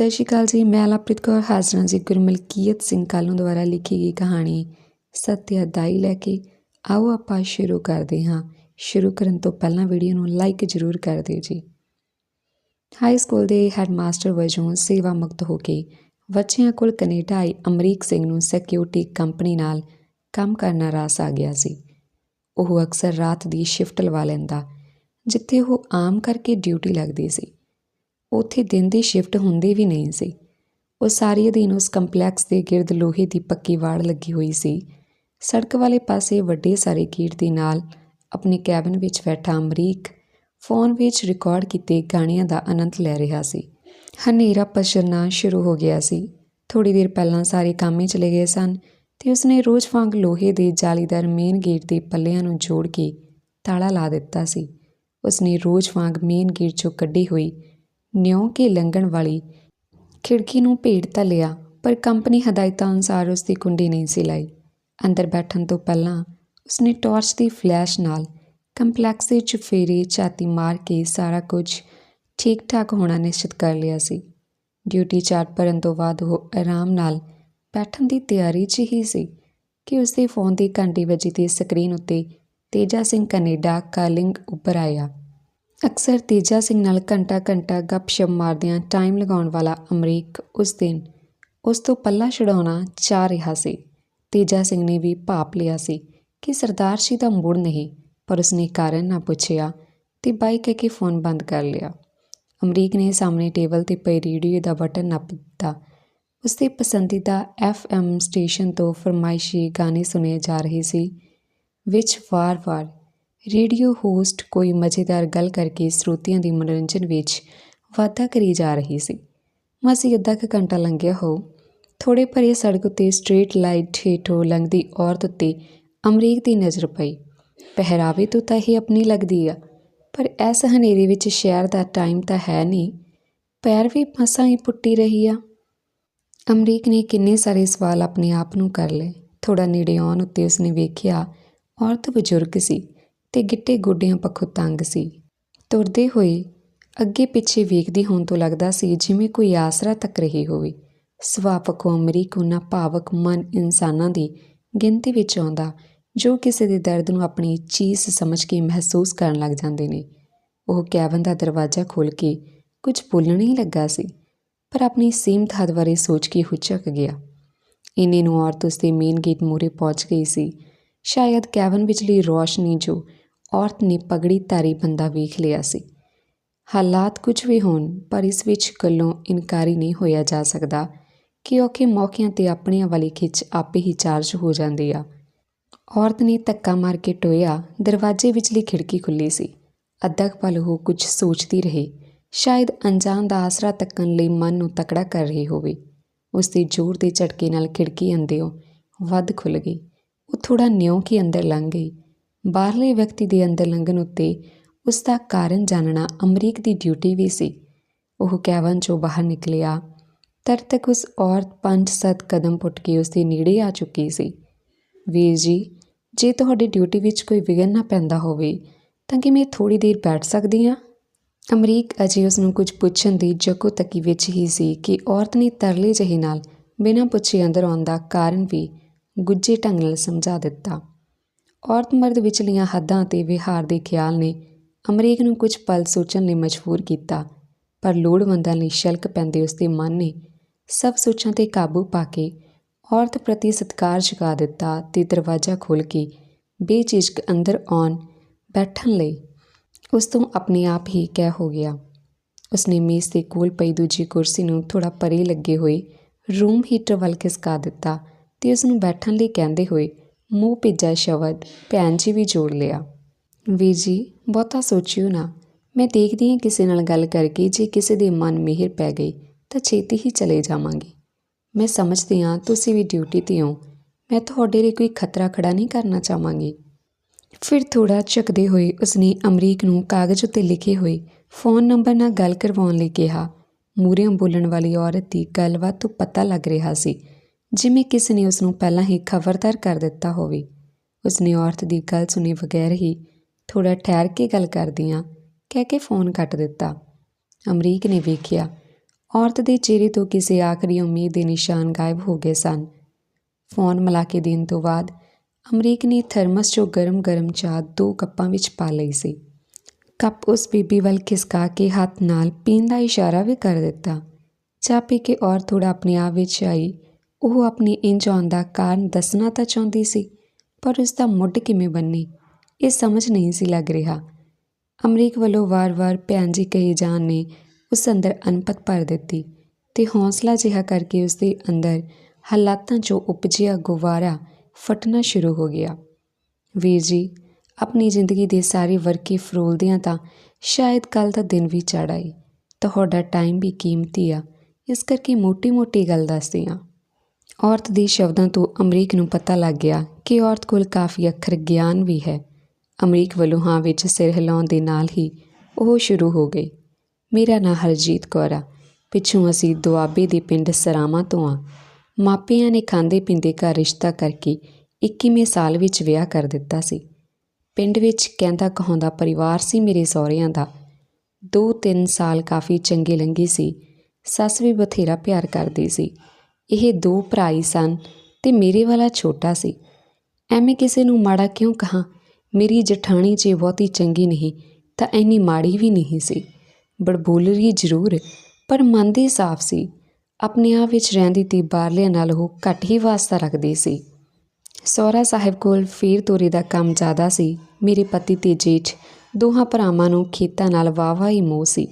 ਸਤਿ ਸ਼੍ਰੀ ਅਕਾਲ ਜੀ, ਮੈਂ ਲਵਪ੍ਰੀਤ ਕੌਰ, ਹਾਜ਼ਰਾਂ ਜੀ ਗੁਰਮਲਕੀਅਤ ਸਿੰਘ ਕਾਲੂ ਦੁਆਰਾ ਲਿਖੀ ਗਈ ਕਹਾਣੀ ਸਤਿਆ ਦਾਈ ਲੈ ਕੇ। ਆਓ ਆਪਾਂ ਸ਼ੁਰੂ ਕਰਦੇ ਹਾਂ। ਸ਼ੁਰੂ ਕਰਨ ਤੋਂ ਪਹਿਲਾਂ ਵੀਡੀਓ ਨੂੰ ਲਾਈਕ ਜ਼ਰੂਰ ਕਰ ਦਿਓ ਜੀ। ਹਾਈ ਸਕੂਲ ਦੇ ਹੈਡਮਾਸਟਰ ਵਜੋਂ ਸੇਵਾ ਮੁਕਤ ਹੋ ਕੇ ਬੱਚਿਆਂ ਕੋਲ ਕੈਨੇਡਾ ਆਈ ਅਮਰੀਕ ਸਿੰਘ ਨੂੰ ਸਿਕਿਉਰਿਟੀ ਕੰਪਨੀ ਨਾਲ ਕੰਮ ਕਰਨਾ ਰਾਸ ਆ ਗਿਆ ਸੀ। ਉਹ ਅਕਸਰ ਰਾਤ ਦੀ ਸ਼ਿਫਟ ਲਵਾ ਲੈਂਦਾ, ਜਿੱਥੇ ਉਹ ਆਮ ਕਰਕੇ ਡਿਊਟੀ ਲੱਗਦੀ ਸੀ। ਉੱਥੇ ਦਿਨ ਦੀ ਸ਼ਿਫਟ ਹੁੰਦੀ ਵੀ ਨਹੀਂ ਸੀ। ਉਹ ਸਾਰੀ ਅਧੀਨ ਉਸ ਕੰਪਲੈਕਸ ਦੇ ਗਿਰਦ ਲੋਹੇ ਦੀ ਪੱਕੀ ਵਾੜ ਲੱਗੀ ਹੋਈ ਸੀ। ਸੜਕ ਵਾਲੇ ਪਾਸੇ ਵੱਡੇ ਸਾਰੇ ਗੇਟ ਦੇ ਨਾਲ ਆਪਣੇ ਕੈਬਨ ਵਿੱਚ ਬੈਠਾ ਅਮਰੀਕ ਫੋਨ ਵਿੱਚ ਰਿਕਾਰਡ ਕੀਤੇ ਗਾਣਿਆਂ ਦਾ ਆਨੰਦ ਲੈ ਰਿਹਾ ਸੀ। ਹਨੇਰਾ ਪਛਰਨਾ ਸ਼ੁਰੂ ਹੋ ਗਿਆ ਸੀ। ਥੋੜੀ ਦੇਰ ਪਹਿਲਾਂ ਸਾਰੇ ਕੰਮੇ ਚਲੇ ਗਏ ਸਨ ਤੇ ਉਸਨੇ ਰੋਜ਼ ਵਾਂਗ ਲੋਹੇ ਦੇ ਜਾਲੀਦਾਰ ਮੇਨ ਗੇਟ ਦੇ ਪੱਲਿਆਂ ਨੂੰ ਜੋੜ ਕੇ ਤਾਲਾ ਲਾ ਦਿੱਤਾ ਸੀ। ਉਸਨੇ ਰੋਜ਼ ਵਾਂਗ ਮੇਨ ਗੇਟ ਚੋਂ ਕੱਢੀ ਹੋਈ ਨਿਉ ਕੇ ਲੰਘਣ ਵਾਲੀ ਖਿੜਕੀ ਨੂੰ ਭੇੜ ਤਾਂ ਲਿਆ, ਪਰ ਕੰਪਨੀ ਹਦਾਇਤਾਂ ਅਨੁਸਾਰ ਉਸ ਦੀ ਕੁੰਡੀ ਨਹੀਂ ਸੀ ਲਾਈ। ਅੰਦਰ ਬੈਠਣ ਤੋਂ ਪਹਿਲਾਂ ਉਸਨੇ ਟਾਰਚ ਦੀ ਫਲੈਸ਼ ਨਾਲ ਕੰਪਲੈਕਸ ਦੇ ਚੁਫੇਰੇ ਛਾਤੀ ਮਾਰ ਕੇ ਸਾਰਾ ਕੁਝ ਠੀਕ ਠਾਕ ਹੋਣਾ ਨਿਸ਼ਚਿਤ ਕਰ ਲਿਆ ਸੀ। ਡਿਊਟੀ ਚਾਰਟ ਭਰਨ ਤੋਂ ਬਾਅਦ ਉਹ ਆਰਾਮ ਨਾਲ ਬੈਠਣ ਦੀ ਤਿਆਰੀ 'ਚ ਹੀ ਸੀ ਕਿ ਉਸਦੇ ਫੋਨ ਦੀ ਘੰਟੀ ਵੱਜੀ ਤੇ ਸਕਰੀਨ ਉੱਤੇ ਤੇਜਾ ਸਿੰਘ ਕੈਨੇਡਾ ਕਾਲਿੰਗ ਉੱਪਰ ਆਇਆ। ਅਕਸਰ ਤੇਜਾ ਸਿੰਘ ਨਾਲ ਘੰਟਾ ਘੰਟਾ ਗੱਪਸ਼ਪ ਮਾਰਦਿਆਂ ਟਾਈਮ ਲਗਾਉਣ ਵਾਲਾ ਅਮਰੀਕ ਉਸ ਦਿਨ ਉਸ ਤੋਂ ਪੱਲਾ ਛਡਾਉਣਾ ਚਾਹ ਰਿਹਾ ਸੀ। ਤੇਜਾ ਸਿੰਘ ਨੇ ਵੀ ਭਾਪ ਲਿਆ ਸੀ ਕਿ ਸਰਦਾਰ ਜੀ ਦਾ ਮੂਡ ਨਹੀਂ, ਪਰ ਉਸਨੇ ਕਾਰਨ ਨਾ ਪੁੱਛਿਆ ਤੇ ਬਾਈ ਕਹਿ ਕੇ ਫੋਨ ਬੰਦ ਕਰ ਲਿਆ। ਅਮਰੀਕ ਨੇ ਸਾਹਮਣੇ ਟੇਬਲ ਤੇ ਪਈ ਰੇਡੀਓ ਦਾ ਬਟਨ ਨੱਪ ਦਿੱਤਾ। ਉਸਦੇ ਪਸੰਦੀਦਾ ਐਫਐਮ ਸਟੇਸ਼ਨ ਤੋਂ ਫਰਮਾਇਸ਼ੀ ਗਾਣੇ ਸੁਣੇ ਜਾ ਰਹੇ ਸੀ ਵਿੱਚ ਵਾਰ-ਵਾਰ ਰੇਡੀਓ ਹੋਸਟ ਕੋਈ ਮਜ਼ੇਦਾਰ ਗੱਲ ਕਰਕੇ ਸਰੋਤਿਆਂ ਦੇ ਮਨੋਰੰਜਨ ਵਿੱਚ ਵਾਧਾ ਕਰੀ ਜਾ ਰਹੀ ਸੀ। ਮਾਸੀ, ਅੱਧਾ ਕੁ ਘੰਟਾ ਲੰਘਿਆ ਹੋ। ਥੋੜੇ ਭਰੇ ਸੜਕ ਉੱਤੇ ਸਟਰੀਟ ਲਾਈਟ ਹੇਠੋਂ ਲੰਘਦੀ ਔਰਤ ਉੱਤੇ ਅਮਰੀਕ ਦੀ ਨਜ਼ਰ ਪਈ। ਪਹਿਰਾਵੇ ਤੋਂ ਤਾਂ ਇਹ ਆਪਣੀ ਲੱਗਦੀ ਆ, ਪਰ ਐਸ ਹਨੇਰੇ ਵਿੱਚ ਸ਼ਹਿਰ ਦਾ ਟਾਈਮ ਤਾਂ ਹੈ ਨਹੀਂ। ਪੈਰ ਵੀ ਮਸਾਂ ਹੀ ਪੁੱਟੀ ਰਹੀ ਆ। ਅਮਰੀਕ ਨੇ ਕਿੰਨੇ ਸਾਰੇ ਸਵਾਲ ਆਪਣੇ ਆਪ ਨੂੰ ਕਰ ਲਏ। ਥੋੜਾ ਨੇੜੇ ਆਉਣ ਉੱਤੇ ਉਸਨੇ ਵੇਖਿਆ, ਔਰਤ ਬਜ਼ੁਰਗ ਸੀ। ਤੇ ਗਿੱਟੇ ਗੋਡਿਆਂ ਪੱਖੋਂ ਤੰਗ ਸੀ। ਤੁਰਦੇ ਹੋਏ ਅੱਗੇ ਪਿੱਛੇ ਵੇਖਦੀ ਹੋਣ ਤੋਂ ਲੱਗਦਾ ਸੀ ਜਿਵੇਂ ਕੋਈ ਆਸਰਾ ਤੱਕ ਰਹੀ ਹੋਵੇ। ਸੁਭਾਅ ਅਮਰੀਕ ਉਹਨਾਂ ਭਾਵਕ ਮਨ ਇਨਸਾਨਾਂ ਦੀ ਗਿਣਤੀ ਵਿੱਚ ਆਉਂਦਾ, ਜੋ ਕਿਸੇ ਦੇ ਦਰਦ ਨੂੰ ਆਪਣੀ ਚੀਜ਼ ਸਮਝ ਕੇ ਮਹਿਸੂਸ ਕਰਨ ਲੱਗ ਜਾਂਦੇ ਨੇ। ਉਹ ਕੈਬਨ ਦਾ ਦਰਵਾਜ਼ਾ ਖੋਲ੍ਹ ਕੇ ਕੁਝ ਬੋਲਣ ਹੀ ਲੱਗਾ ਸੀ, ਪਰ ਆਪਣੀ ਸੀਮਤ ਹੱਦ ਬਾਰੇ ਸੋਚ ਕੇ ਹੁਚਕ ਗਿਆ। ਇੰਨੇ ਨੂੰ ਔਰਤ ਉਸਦੇ ਮੇਨ ਗੇਟ ਮੂਰੇ ਪਹੁੰਚ ਗਈ ਸੀ। ਸ਼ਾਇਦ ਕੈਬਨ ਵਿਚਲੀ ਰੋਸ਼ਨੀ ਜੋ ਔਰਤ ਨੇ ਪਗੜੀ ਧਾਰੀ ਬੰਦਾ ਵੇਖ ਲਿਆ ਸੀ। ਹਾਲਾਤ ਕੁਝ ਵੀ ਹੋਣ, ਪਰ ਇਸ ਵਿੱਚ ਗੱਲੋਂ ਇਨਕਾਰੀ ਨਹੀਂ ਹੋਇਆ ਜਾ ਸਕਦਾ ਕਿ ਔਖੇ ਮੌਕਿਆਂ ਤੇ ਆਪਣੀਆਂ ਵਾਲੀ ਖਿੱਚ ਆਪੇ ਹੀ ਚਾਰਜ ਹੋ ਜਾਂਦੀ ਆ। ਔਰਤ ਨੇ ਧੱਕਾ ਮਾਰ ਕੇ ਟੋਇਆ, ਦਰਵਾਜ਼ੇ ਵਿਚਲੀ ਖਿੜਕੀ ਖੁੱਲੀ ਸੀ। ਅੱਧਕ ਕੁ ਪਲ ਉਹ ਕੁਝ ਸੋਚਦੀ ਰਹੀ, ਸ਼ਾਇਦ ਅਣਜਾਣ ਦਾ ਆਸਰਾ ਤੱਕਣ ਲਈ ਮਨ ਨੂੰ ਤਕੜਾ ਕਰ ਰਹੀ ਹੋਵੇ। ਉਸ ਦੇ ਜ਼ੋਰ ਦੇ ਝਟਕੇ ਨਾਲ ਖਿੜਕੀ ਅੰਦਿਓ ਵੱਧ ਖੁੱਲ ਗਈ। ਉਹ ਥੋੜਾ ਨਿਉ ਕੇ ਅੰਦਰ ਲੰਘ ਗਈ। ਬਾਹਰਲੇ ਵਿਅਕਤੀ ਦੇ ਅੰਦਰ ਲੰਘਣ ਉੱਤੇ ਉਸ ਦਾ ਕਾਰਨ ਜਾਣਨਾ ਅਮਰੀਕ ਦੀ ਡਿਊਟੀ ਵੀ ਸੀ। ਉਹ ਕੈਵਨ ਚੋਂ ਬਾਹਰ ਨਿਕਲਿਆ। ਤਦ ਤੱਕ ਉਸ ਔਰਤ ਪੰਜ ਸੱਤ ਕਦਮ ਪੁੱਟ ਕੇ ਉਸ ਦੇ ਨੇੜੇ ਆ ਚੁੱਕੀ ਸੀ। ਵੀਰ ਜੀ, ਜੇ ਤੁਹਾਡੀ ਡਿਊਟੀ ਵਿੱਚ ਕੋਈ ਵਿਘਨ ਨਾ ਪੈਂਦਾ ਹੋਵੇ, ਤਾਂ ਕਿ ਮੈਂ ਥੋੜੀ ਦੇਰ ਬੈਠ ਸਕਦੀ ਹਾਂ? ਅਮਰੀਕ ਅਜੇ ਉਸ ਨੂੰ ਕੁਝ ਪੁੱਛਣ ਦੀ ਜਕੋ ਤੱਕੀ ਵਿੱਚ ਹੀ ਸੀ ਕਿ ਔਰਤ ਨੇ ਤਰਲੇ ਜਿਹੇ ਨਾਲ ਬਿਨਾਂ ਪੁੱਛੇ ਅੰਦਰ ਆਉਣ ਦਾ ਕਾਰਨ ਵੀ ਗੁੱਝੇ ਢੰਗ ਨਾਲ ਸਮਝਾ ਦਿੱਤਾ। ਔਰਤ ਮਰਦ ਵਿਚਲੀਆਂ ਹੱਦਾਂ ਤੇ ਵਿਹਾਰ ਦੇ ਖਿਆਲ ਨੇ ਅਮਰੀਕ ਨੂੰ ਕੁਝ ਪਲ ਸੋਚਣ ਲਈ ਮਜਬੂਰ ਕੀਤਾ, ਪਰ ਲੋੜਵੰਦਾਂ ਲਈ ਸ਼ਲਕ ਪੈਂਦੇ ਉਸ ਦੇ ਮਨ ਨੇ ਸਭ ਸੋਚਾਂ ਤੇ ਕਾਬੂ ਪਾ ਕੇ ਔਰਤ ਪ੍ਰਤੀ ਸਤਿਕਾਰ ਜਗਾ ਦਿੱਤਾ ਤੇ ਦਰਵਾਜ਼ਾ ਖੋਲ੍ਹ ਕੇ ਬੇਝਿਜਕ ਅੰਦਰ ਆਉਣ ਬੈਠਣ ਲਈ ਉਸ ਤੋਂ ਆਪਣੇ ਆਪ ਹੀ ਕਹਿ ਹੋ ਗਿਆ। ਉਸਨੇ ਮੇਜ਼ ਦੇ ਕੋਲ ਪਈ ਦੂਜੀ ਕੁਰਸੀ ਨੂੰ ਥੋੜਾ ਪਰੇ ਲੱਗੇ ਹੋਏ ਰੂਮ ਹੀਟਰ ਵੱਲ ਖਿਸਕਾ ਦਿੱਤਾ ਤੇ ਉਸ ਨੂੰ ਬੈਠਣ ਲਈ ਕਹਿੰਦੇ ਹੋਏ ਮੂੰਹ ਭਿੱਜਾ ਸ਼ਬਦ, ਭੈਣ ਜੀ ਵੀ ਜੋੜ ਲਿਆ। ਵੀਰ ਜੀ, ਬਹੁਤਾ ਸੋਚਿਓ ਨਾ। ਮੈਂ ਦੇਖਦੀ ਹਾਂ ਕਿਸੇ ਨਾਲ ਗੱਲ ਕਰਕੇ ਜੇ ਕਿਸੇ ਦੇ ਮਨ ਮਿਹਰ ਪੈ ਗਈ, ਤਾਂ ਛੇਤੀ ਹੀ ਚਲੇ ਜਾਵਾਂਗੇ। ਮੈਂ ਸਮਝਦੀ ਹਾਂ ਤੁਸੀਂ ਵੀ ਡਿਊਟੀ ਤੇ ਹੋ। ਮੈਂ ਤੁਹਾਡੇ ਲਈ ਕੋਈ ਖਤਰਾ ਖੜਾ ਨਹੀਂ ਕਰਨਾ ਚਾਹਾਂਗੀ। ਫਿਰ ਥੋੜਾ ਝਕਦੇ ਹੋਏ ਉਸਨੇ ਅਮਰੀਕ ਨੂੰ ਕਾਗਜ਼ ਉੱਤੇ ਲਿਖੇ ਹੋਏ ਫੋਨ ਨੰਬਰ ਨਾਲ ਗੱਲ ਕਰਵਾਉਣ ਲਈ ਕਿਹਾ। ਮੂਰਿਆਂ ਬੋਲਣ ਵਾਲੀ ਔਰਤ ਦੀ ਗੱਲਬਾਤ ਤੋਂ ਪਤਾ ਲੱਗ ਰਿਹਾ ਸੀ। ਜਿਵੇਂ ਕਿਸ ਨੇ ਉਸ ਨੂੰ ਪਹਿਲਾਂ ਹੀ ਖਬਰਦਾਰ ਕਰ ਦਿੱਤਾ ਹੋਵੇ। ਉਸਨੇ ਔਰਤ ਦੀ ਗੱਲ ਸੁਣੇ ਬਗੈਰ ਹੀ ਥੋੜਾ ਠਹਿਰ ਕੇ ਗੱਲ ਕਰਦਿਆਂ ਕਹਿ ਕੇ ਫੋਨ ਕੱਟ ਦਿੱਤਾ। ਅਮਰੀਕ ਨੇ ਵੇਖਿਆ, ਔਰਤ ਦੇ ਚਿਹਰੇ ਤੋਂ ਕਿਸੇ ਆਖਰੀ ਉਮੀਦ ਦੇ ਨਿਸ਼ਾਨ ਗਾਇਬ ਹੋ ਗਏ ਸਨ। ਫੋਨ ਮਿਲਾ ਕੇ ਦੇਣ ਤੋਂ ਬਾਅਦ ਅਮਰੀਕ ਨੇ ਥਰਮਸ 'ਚੋਂ ਗਰਮ-ਗਰਮ ਚਾਹ ਦੋ ਕੱਪਾਂ ਵਿੱਚ ਪਾ ਲਈ ਸੀ। ਕੱਪ ਉਸ ਬੀਬੀ ਵੱਲ ਖਿਸਕਾ ਕੇ ਹੱਥ ਨਾਲ ਪੀਣ ਦਾ ਇਸ਼ਾਰਾ ਵੀ ਕਰ ਦਿੱਤਾ। ਚਾਹ ਪੀ ਕੇ ਔਰ ਥੋੜਾ ਆਪਣੇ ਆਪ ਵਿੱਚ ਆਈ। ਉਹ ਆਪਣੀ ਇੰਜ ਆਉਣ ਦਾ ਕਾਰਨ ਦੱਸਣਾ ਤਾਂ ਚਾਹੁੰਦੀ ਸੀ, ਪਰ ਉਸ ਦਾ ਮੁੱਢ ਕਿਵੇਂ ਬੰਨੇ, ਇਹ ਸਮਝ ਨਹੀਂ ਸੀ ਲੱਗ ਰਿਹਾ। ਅਮਰੀਕ ਵੱਲੋਂ ਵਾਰ-ਵਾਰ ਭੈਣ ਜੀ ਕਹੀ ਜਾਣ ਨੇ ਉਸ ਅੰਦਰ ਅਨਪਤ ਭਰ ਦਿੱਤੀ ਤੇ ਹੌਸਲਾ ਜਿਹਾ ਕਰਕੇ ਉਸ ਦੇ ਅੰਦਰ ਹਾਲਾਤਾਂ 'ਚੋਂ ਉਪਜਿਆ ਗੁਵਾਰਾ ਫਟਣਾ ਸ਼ੁਰੂ ਹੋ ਗਿਆ। ਵੀਰ ਜੀ, ਆਪਣੀ ਜ਼ਿੰਦਗੀ ਦੇ ਸਾਰੇ ਵਰਕੇ ਫਰੋਲਦਿਆਂ ਤਾਂ ਸ਼ਾਇਦ ਕੱਲ ਦਾ ਦਿਨ ਵੀ ਚੜ੍ਹ ਆਏ। ਤੁਹਾਡਾ ਟਾਈਮ ਵੀ ਕੀਮਤੀ ਆ, ਇਸ ਕਰਕੇ ਮੋਟੀ-ਮੋਟੀ ਗੱਲ ਦੱਸਦੀ ਹਾਂ। ਔਰਤ ਦੇ ਸ਼ਬਦਾਂ ਤੋਂ ਅਮਰੀਕ ਨੂੰ ਪਤਾ ਲੱਗ ਗਿਆ ਕਿ ਔਰਤ ਕੋਲ ਕਾਫੀ ਅੱਖਰ ਗਿਆਨ ਵੀ ਹੈ। ਅਮਰੀਕ ਵੱਲੋਂ ਹਾਂ ਵਿੱਚ ਸਿਰ ਹਿਲਾਉਣ ਦੇ ਨਾਲ ਹੀ ਉਹ ਸ਼ੁਰੂ ਹੋ ਗਈ ਮੇਰਾ ਨਾਂ ਹਰਜੀਤ ਕੌਰ ਆ। ਪਿੱਛੋਂ ਅਸੀਂ ਦੁਆਬੇ ਦੇ ਪਿੰਡ ਸਰਾਵਾਂ ਤੋਂ ਆ। ਮਾਪਿਆਂ ਨੇ ਖਾਂਦੇ ਪੀਂਦੇ ਘਰ ਰਿਸ਼ਤਾ ਕਰਕੇ 21ਵੇਂ ਸਾਲ ਵਿੱਚ ਵਿਆਹ ਕਰ ਦਿੱਤਾ ਸੀ। ਪਿੰਡ ਵਿੱਚ ਕਹਿੰਦਾ ਕਹਾਉਂਦਾ ਪਰਿਵਾਰ ਸੀ ਮੇਰੇ ਸਹੁਰਿਆਂ ਦਾ। 2-3 ਸਾਲ ਕਾਫੀ ਚੰਗੇ ਲੰਘੇ ਸੀ। ਸੱਸ ਵੀ ਬਥੇਰਾ ਪਿਆਰ ਕਰਦੀ ਸੀ। ਇਹ ਦੋ ਭਰਾ ਹੀ ਸਨ ਤੇ ਮੇਰੇ ਵਾਲਾ ਛੋਟਾ ਸੀ। ਐਵੇਂ ਕਿਸੇ ਨੂੰ ਮਾੜਾ ਕਿਉਂ ਕਹਾਂ? ਮੇਰੀ ਜਠਾਣੀ ਜੇ ਬਹੁਤੀ ਚੰਗੀ ਨਹੀਂ, ਤਾਂ ਐਨੀ ਮਾੜੀ ਵੀ ਨਹੀਂ ਸੀ। ਬੜਬੋਲਰੀ ਜ਼ਰੂਰ, ਪਰ ਮਨ ਦੀ ਸਾਫ਼ ਸੀ। ਆਪਣੇ ਆਪ ਵਿੱਚ ਰਹਿੰਦੀ ਤੇ ਬਾਹਰਲਿਆਂ ਨਾਲ ਉਹ ਘੱਟ ਹੀ ਵਾਸਤਾ ਰੱਖਦੀ ਸੀ। ਸਹੁਰਾ ਸਾਹਿਬ ਕੋਲ ਫੇਰ ਤੋਰੇ ਦਾ ਕੰਮ ਜ਼ਿਆਦਾ ਸੀ। ਮੇਰੇ ਪਤੀ ਤੇ ਜੇਠ, ਦੋਹਾਂ ਭਰਾਵਾਂ ਨੂੰ ਖੇਤਾਂ ਨਾਲ ਵਾਵਾ ਹੀ ਮੋਹ ਸੀ।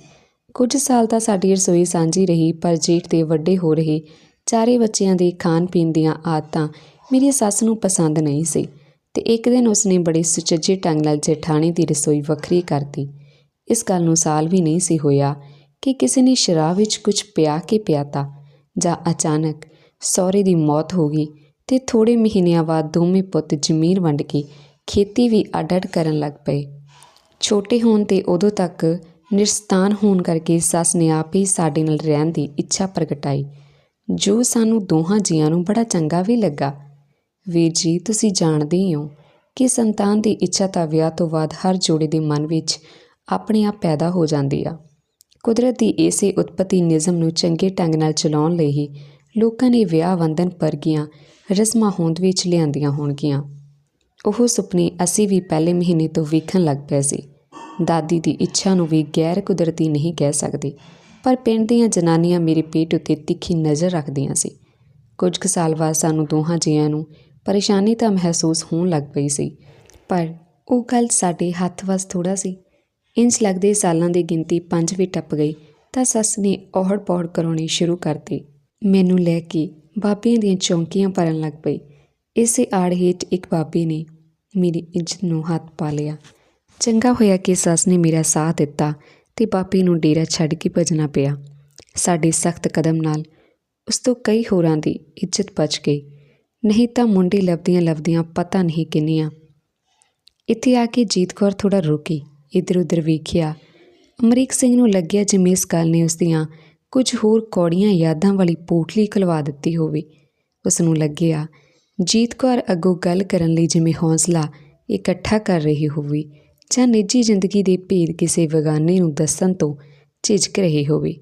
ਕੁਝ ਸਾਲ ਤਾਂ ਸਾਡੀ ਰਸੋਈ ਸਾਂਝੀ ਰਹੀ, ਪਰ ਜੇਠ ਦੇ ਵੱਡੇ ਹੋ ਰਹੇ ਚਾਰੇ ਬੱਚਿਆਂ ਦੇ ਖਾਣ ਪੀਣ ਦੀਆਂ ਆਦਤਾਂ ਮੇਰੀ ਸੱਸ ਨੂੰ ਪਸੰਦ ਨਹੀਂ ਸੀ ਤੇ ਇੱਕ ਦਿਨ ਉਸਨੇ ਬੜੇ ਸੁਚੱਜੇ ਢੰਗ ਨਾਲ ਜੇਠਾਣੀ ਦੀ ਰਸੋਈ ਵੱਖਰੀ ਕਰਤੀ ਇਸ ਗੱਲ ਨੂੰ ਸਾਲ ਵੀ ਨਹੀਂ ਸੀ ਹੋਇਆ ਕਿ ਕਿਸੇ ਨੇ ਸ਼ਰਾਬ ਵਿੱਚ ਕੁਝ ਪਿਆ ਕੇ ਪਿਆਤਾ ਜਾਂ ਅਚਾਨਕ ਸਹੁਰੇ ਦੀ ਮੌਤ ਹੋ ਗਈ ਤੇ ਥੋੜੇ ਮਹੀਨਿਆਂ ਬਾਅਦ ਦੋਵੇਂ ਪੁੱਤ ਜ਼ਮੀਨ ਵੰਡ ਕੇ ਖੇਤੀ ਵੀ ਅੱਡ-ਅੱਡ ਕਰਨ ਲੱਗ ਪਏ। ਛੋਟੇ ਹੋਣ ਤੇ ਉਦੋਂ ਤੱਕ ਨਿਰਸਤਾਨ ਹੋਣ ਕਰਕੇ ਸੱਸ ਨੇ ਆਪ ਹੀ ਸਾਡੇ ਨਾਲ ਰਹਿਣ ਦੀ ਇੱਛਾ ਪ੍ਰਗਟਾਈ ਜੋ ਸਾਨੂੰ ਦੋਹਾਂ ਜੀਆਂ ਨੂੰ ਬੜਾ ਚੰਗਾ ਵੀ ਲੱਗਾ। ਵੀਰ ਜੀ, ਤੁਸੀਂ ਜਾਣਦੇ ਹੀ ਹੋ ਕਿ ਸੰਤਾਨ ਦੀ ਇੱਛਾ ਤਾਂ ਵਿਆਹ ਤੋਂ ਬਾਅਦ ਹਰ ਜੋੜੇ ਦੇ ਮਨ ਵਿੱਚ ਆਪਣੇ ਆਪ ਪੈਦਾ ਹੋ ਜਾਂਦੀ ਆ। ਕੁਦਰਤ ਦੀ ਇਸੇ ਉਤਪਤੀ ਨਿਯਮ ਨੂੰ ਚੰਗੇ ਢੰਗ ਨਾਲ ਚਲਾਉਣ ਲਈ ਹੀ ਲੋਕਾਂ ਨੇ ਵਿਆਹ ਵੰਦਨ ਪਰਗੀਆਂ ਰਸਮਾਂ ਹੋਂਦ ਵਿੱਚ ਲਿਆਂਦੀਆਂ ਹੋਣਗੀਆਂ। ਉਹ ਸੁਪਨੇ ਅਸੀਂ ਵੀ ਪਹਿਲੇ ਮਹੀਨੇ ਤੋਂ ਵੇਖਣ ਲੱਗ ਪਏ ਸੀ। ਦਾਦੀ ਦੀ ਇੱਛਾ ਨੂੰ ਵੀ ਗੈਰ ਕੁਦਰਤੀ ਨਹੀਂ ਕਹਿ ਸਕਦੇ। ਪਰ ਪਿੰਡ ਦੀਆਂ ਜਨਾਨੀਆਂ ਮੇਰੇ ਪੇਟ ਉੱਤੇ ਤਿੱਖੀ ਨਜ਼ਰ ਰੱਖਦੀਆਂ ਸੀ। ਕੁਝ ਕੁ ਸਾਲ ਬਾਅਦ ਸਾਨੂੰ ਦੋਹਾਂ ਜੀਆਂ ਨੂੰ ਪਰੇਸ਼ਾਨੀ ਤਾਂ ਮਹਿਸੂਸ ਹੋਣ ਲੱਗ ਪਈ ਸੀ, ਪਰ ਉਹ ਗੱਲ ਸਾਡੇ ਹੱਥ ਵਸ ਥੋੜਾ ਸੀ। ਇੰਜ ਲੱਗਦੇ ਸਾਲਾਂ ਦੀ ਗਿਣਤੀ ਪੰਜ ਵੀ ਟੱਪ ਗਈ ਤਾਂ ਸੱਸ ਨੇ ਔਹੜ ਪੌੜ ਕਰਾਉਣੀ ਸ਼ੁਰੂ ਕਰਤੀ। ਮੈਨੂੰ ਲੈ ਕੇ ਬਾਬਿਆਂ ਦੀਆਂ ਚੌਂਕੀਆਂ ਭਰਨ ਲੱਗ ਪਈ। ਇਸੇ ਆੜ ਹੇਠ ਇੱਕ ਬਾਬੇ ਨੇ ਮੇਰੀ ਇੱਜ਼ਤ ਨੂੰ ਹੱਥ ਪਾ ਲਿਆ। ਚੰਗਾ ਹੋਇਆ ਕਿ ਸੱਸ ਨੇ ਮੇਰਾ ਸਾਥ ਦਿੱਤਾ ਤੇ ਬਾਬੇ ਨੂੰ ਡੇਰਾ ਛੱਡ ਕੇ ਭਜਣਾ ਪਿਆ। ਸਾਡੇ ਸਖਤ ਕਦਮ ਨਾਲ ਉਸ ਤੋਂ ਕਈ ਹੋਰਾਂ ਦੀ ਇੱਜ਼ਤ ਬਚ ਗਈ। ਨਹੀਂ ਤਾਂ ਮੁੰਡੇ ਲੱਭਦੀਆਂ ਲੱਭਦੀਆਂ ਪਤਾ ਨਹੀਂ ਕਿੰਨੀਆਂ। ਇੱਥੇ ਆ ਕੇ ਜੀਤ ਕੌਰ ਥੋੜਾ ਰੁਕੀ। ਇੱਧਰ ਉੱਧਰ ਵੇਖਿਆ। ਅਮਰੀਕ ਸਿੰਘ ਨੂੰ ਲੱਗਿਆ ਜਿਵੇਂ ਇਸ ਗੱਲ ਨੇ ਉਸ ਦੀਆਂ ਕੁਝ ਹੋਰ ਕੌੜੀਆਂ ਯਾਦਾਂ ਵਾਲੀ ਪੋਟਲੀ ਖਲਵਾ ਦਿੱਤੀ ਹੋਵੇ। ਉਸ ਨੂੰ ਲੱਗਿਆ, ਜੀਤ ਕੌਰ ਅੱਗੋਂ ਗੱਲ ਕਰਨ ਲਈ ਜਿਵੇਂ ਹੌਸਲਾ ਇਕੱਠਾ ਕਰ ਰਹੀ ਹੋਵੇ। ਜਾਂ ਨਿੱਜੀ ਜ਼ਿੰਦਗੀ ਦੇ ਭੇਦ ਕਿਸੇ ਵਗਾਨੇ ਨੂੰ ਦੱਸਣ ਤੋਂ ਝਿਜਕ ਰਹੇ ਹੋਵੇ।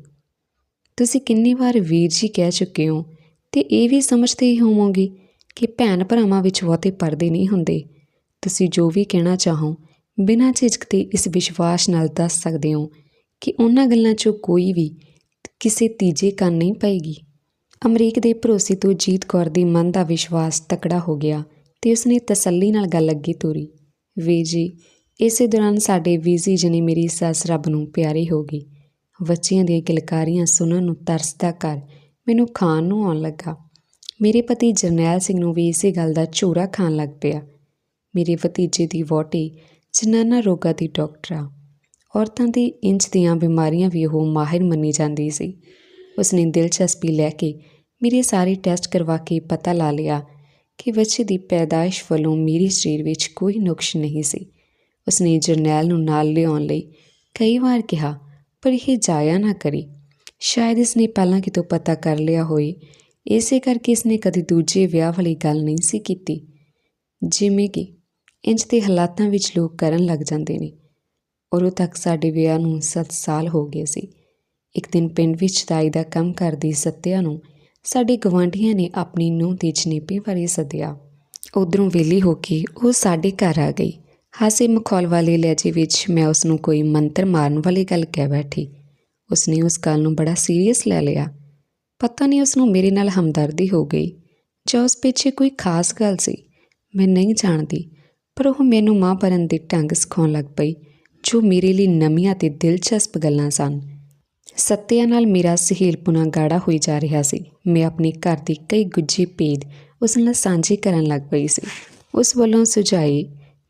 ਤੁਸੀਂ ਕਿੰਨੀ ਵਾਰ ਵੀਰ ਜੀ ਕਹਿ ਚੁੱਕੇ ਹੋ ਤੇ ਇਹ ਵੀ ਸਮਝਦੇ ਹੀ ਹੋਵੋਗੇ ਕਿ ਭੈਣ ਭਰਾਵਾਂ ਵਿੱਚ ਬਹੁਤੇ ਪਰਦੇ ਨਹੀਂ ਹੁੰਦੇ। ਤੁਸੀਂ ਜੋ ਵੀ ਕਹਿਣਾ ਚਾਹੋ, ਬਿਨਾਂ ਝਿਜਕ ਤੇ ਇਸ ਵਿਸ਼ਵਾਸ ਨਾਲ ਦੱਸ ਸਕਦੇ ਹੋ ਕਿ ਉਹਨਾਂ ਗੱਲਾਂ 'ਚੋਂ ਕੋਈ ਵੀ ਕਿਸੇ ਤੀਜੇ ਕੰਨ ਨਹੀਂ ਪਏਗੀ। ਅਮਰੀਕ ਦੇ ਭਰੋਸੇ ਤੋਂ ਜੀਤ ਕੌਰ ਦੇ ਮਨ ਦਾ ਵਿਸ਼ਵਾਸ ਤਕੜਾ ਹੋ ਗਿਆ ਤੇ ਉਸਨੇ ਤਸੱਲੀ ਨਾਲ ਗੱਲ ਅੱਗੇ ਤੋਰੀ। ਵੀਰ ਜੀ ਇਸੇ ਦੌਰਾਨ ਸਾਡੇ ਵੀਜ਼ੀ ਜਨੇ ਮੇਰੀ ਸੱਸ ਰੱਬ ਨੂੰ ਪਿਆਰੀ ਹੋ ਗਈ। ਬੱਚਿਆਂ ਦੀਆਂ ਕਿਲਕਾਰੀਆਂ ਸੁਣਨ ਨੂੰ ਤਰਸਦਾ ਕਰ ਮੈਨੂੰ ਖਾਣ ਨੂੰ ਆਉਣ ਲੱਗਾ। ਮੇਰੇ ਪਤੀ ਜਰਨੈਲ ਸਿੰਘ ਨੂੰ ਵੀ ਇਸੇ ਗੱਲ ਦਾ ਝੂਰਾ ਖਾਣ ਲੱਗ ਪਿਆ। ਮੇਰੇ ਭਤੀਜੇ ਦੀ ਵੋਟੀ ਜਨਾਨਾ ਰੋਗਾ ਦੀ ਡਾਕਟਰ ਆ। ਔਰਤਾਂ ਦੀ ਇੰਚ ਦੀਆਂ ਬਿਮਾਰੀਆਂ ਵੀ ਉਹ ਮਾਹਿਰ ਮੰਨੀ ਜਾਂਦੀ ਸੀ। ਉਸਨੇ ਦਿਲਚਸਪੀ ਲੈ ਕੇ ਮੇਰੇ ਸਾਰੇ ਟੈਸਟ ਕਰਵਾ ਕੇ ਪਤਾ ਲਾ ਲਿਆ ਕਿ ਬੱਚੇ ਦੀ ਪੈਦਾਇਸ਼ ਵੱਲੋਂ ਮੇਰੇ ਸਰੀਰ ਵਿੱਚ ਕੋਈ ਨੁਕਸ ਨਹੀਂ ਸੀ। ਉਸਨੇ ਜਰਨੈਲ ਨੂੰ ਨਾਲ ਲਿਆਉਣ ਲਈ ਕਈ ਵਾਰ ਕਿਹਾ, ਪਰ ਇਹ ਜਾਇਆ ਨਾ ਕਰੇ। ਸ਼ਾਇਦ ਇਸਨੇ ਪਹਿਲਾਂ ਕਿਤੋਂ ਪਤਾ ਕਰ ਲਿਆ ਹੋਏ ਇਸੇ ਕਰਕੇ ਇਸਨੇ ਕਦੇ ਦੂਜੇ ਵਿਆਹ ਵਾਲੀ ਗੱਲ ਨਹੀਂ ਸੀ ਕੀਤੀ। ਜਿਵੇਂ ਕਿ ਇੰਜ ਦੇ ਹਾਲਾਤਾਂ ਵਿੱਚ ਲੋਕ ਕਰਨ ਲੱਗ ਜਾਂਦੇ ਨੇ। ਉਦੋਂ ਤੱਕ ਸਾਡੇ ਵਿਆਹ ਨੂੰ 7 ਸਾਲ ਹੋ ਗਏ ਸੀ। ਇੱਕ ਦਿਨ ਪਿੰਡ ਵਿੱਚ ਦਾਈ ਦਾ ਕੰਮ ਕਰਦੀ ਸੱਤਿਆ ਨੂੰ ਸਾਡੇ ਗਵਾਂਢੀਆਂ ਨੇ ਆਪਣੀ ਨੂੰਹ ਦੇ ਜਨੇਪੇ ਬਾਰੇ ਸੱਦਿਆ। ਉਧਰੋਂ ਵਿਹਲੀ ਹੋ ਕੇ ਉਹ ਸਾਡੇ ਘਰ ਆ ਗਈ। ਹਾਸੇ ਮਖੌਲ ਵਾਲੇ ਲਹਿਜੇ ਵਿੱਚ ਮੈਂ ਉਸ ਨੂੰ ਕੋਈ ਮੰਤਰ ਮਾਰਨ ਵਾਲੀ ਗੱਲ ਕਹਿ ਬੈਠੀ। ਉਸਨੇ ਉਸ ਗੱਲ ਨੂੰ ਬੜਾ ਸੀਰੀਅਸ ਲੈ ਲਿਆ। ਪਤਾ ਨਹੀਂ ਉਸ ਨੂੰ ਮੇਰੇ ਨਾਲ ਹਮਦਰਦੀ ਹੋ ਗਈ ਜਾਂ ਉਸ ਪਿੱਛੇ ਕੋਈ ਖਾਸ ਗੱਲ ਸੀ, ਮੈਂ ਨਹੀਂ ਜਾਣਦੀ, ਪਰ ਉਹ ਮੈਨੂੰ ਮਾਂ ਬਣਨ ਦੇ ਢੰਗ ਸਿਖਾਉਣ ਲੱਗ ਪਈ, ਜੋ ਮੇਰੇ ਲਈ ਨਵੀਆਂ ਤੇ ਦਿਲਚਸਪ ਗੱਲਾਂ ਸਨ। ਸੱਤਿਆ ਨਾਲ ਮੇਰਾ ਸਹੇਲਪੁਣਾ ਗਾੜਾ ਹੋਈ ਜਾ ਰਿਹਾ ਸੀ। ਮੈਂ ਆਪਣੇ ਘਰ ਦੀ ਕਈ ਗੁੱਝੇ ਭੇਦ ਉਸ ਨਾਲ ਸਾਂਝੇ ਕਰਨ ਲੱਗ ਪਈ ਸੀ। ਉਸ ਵੱਲੋਂ ਸੁਝਾਏ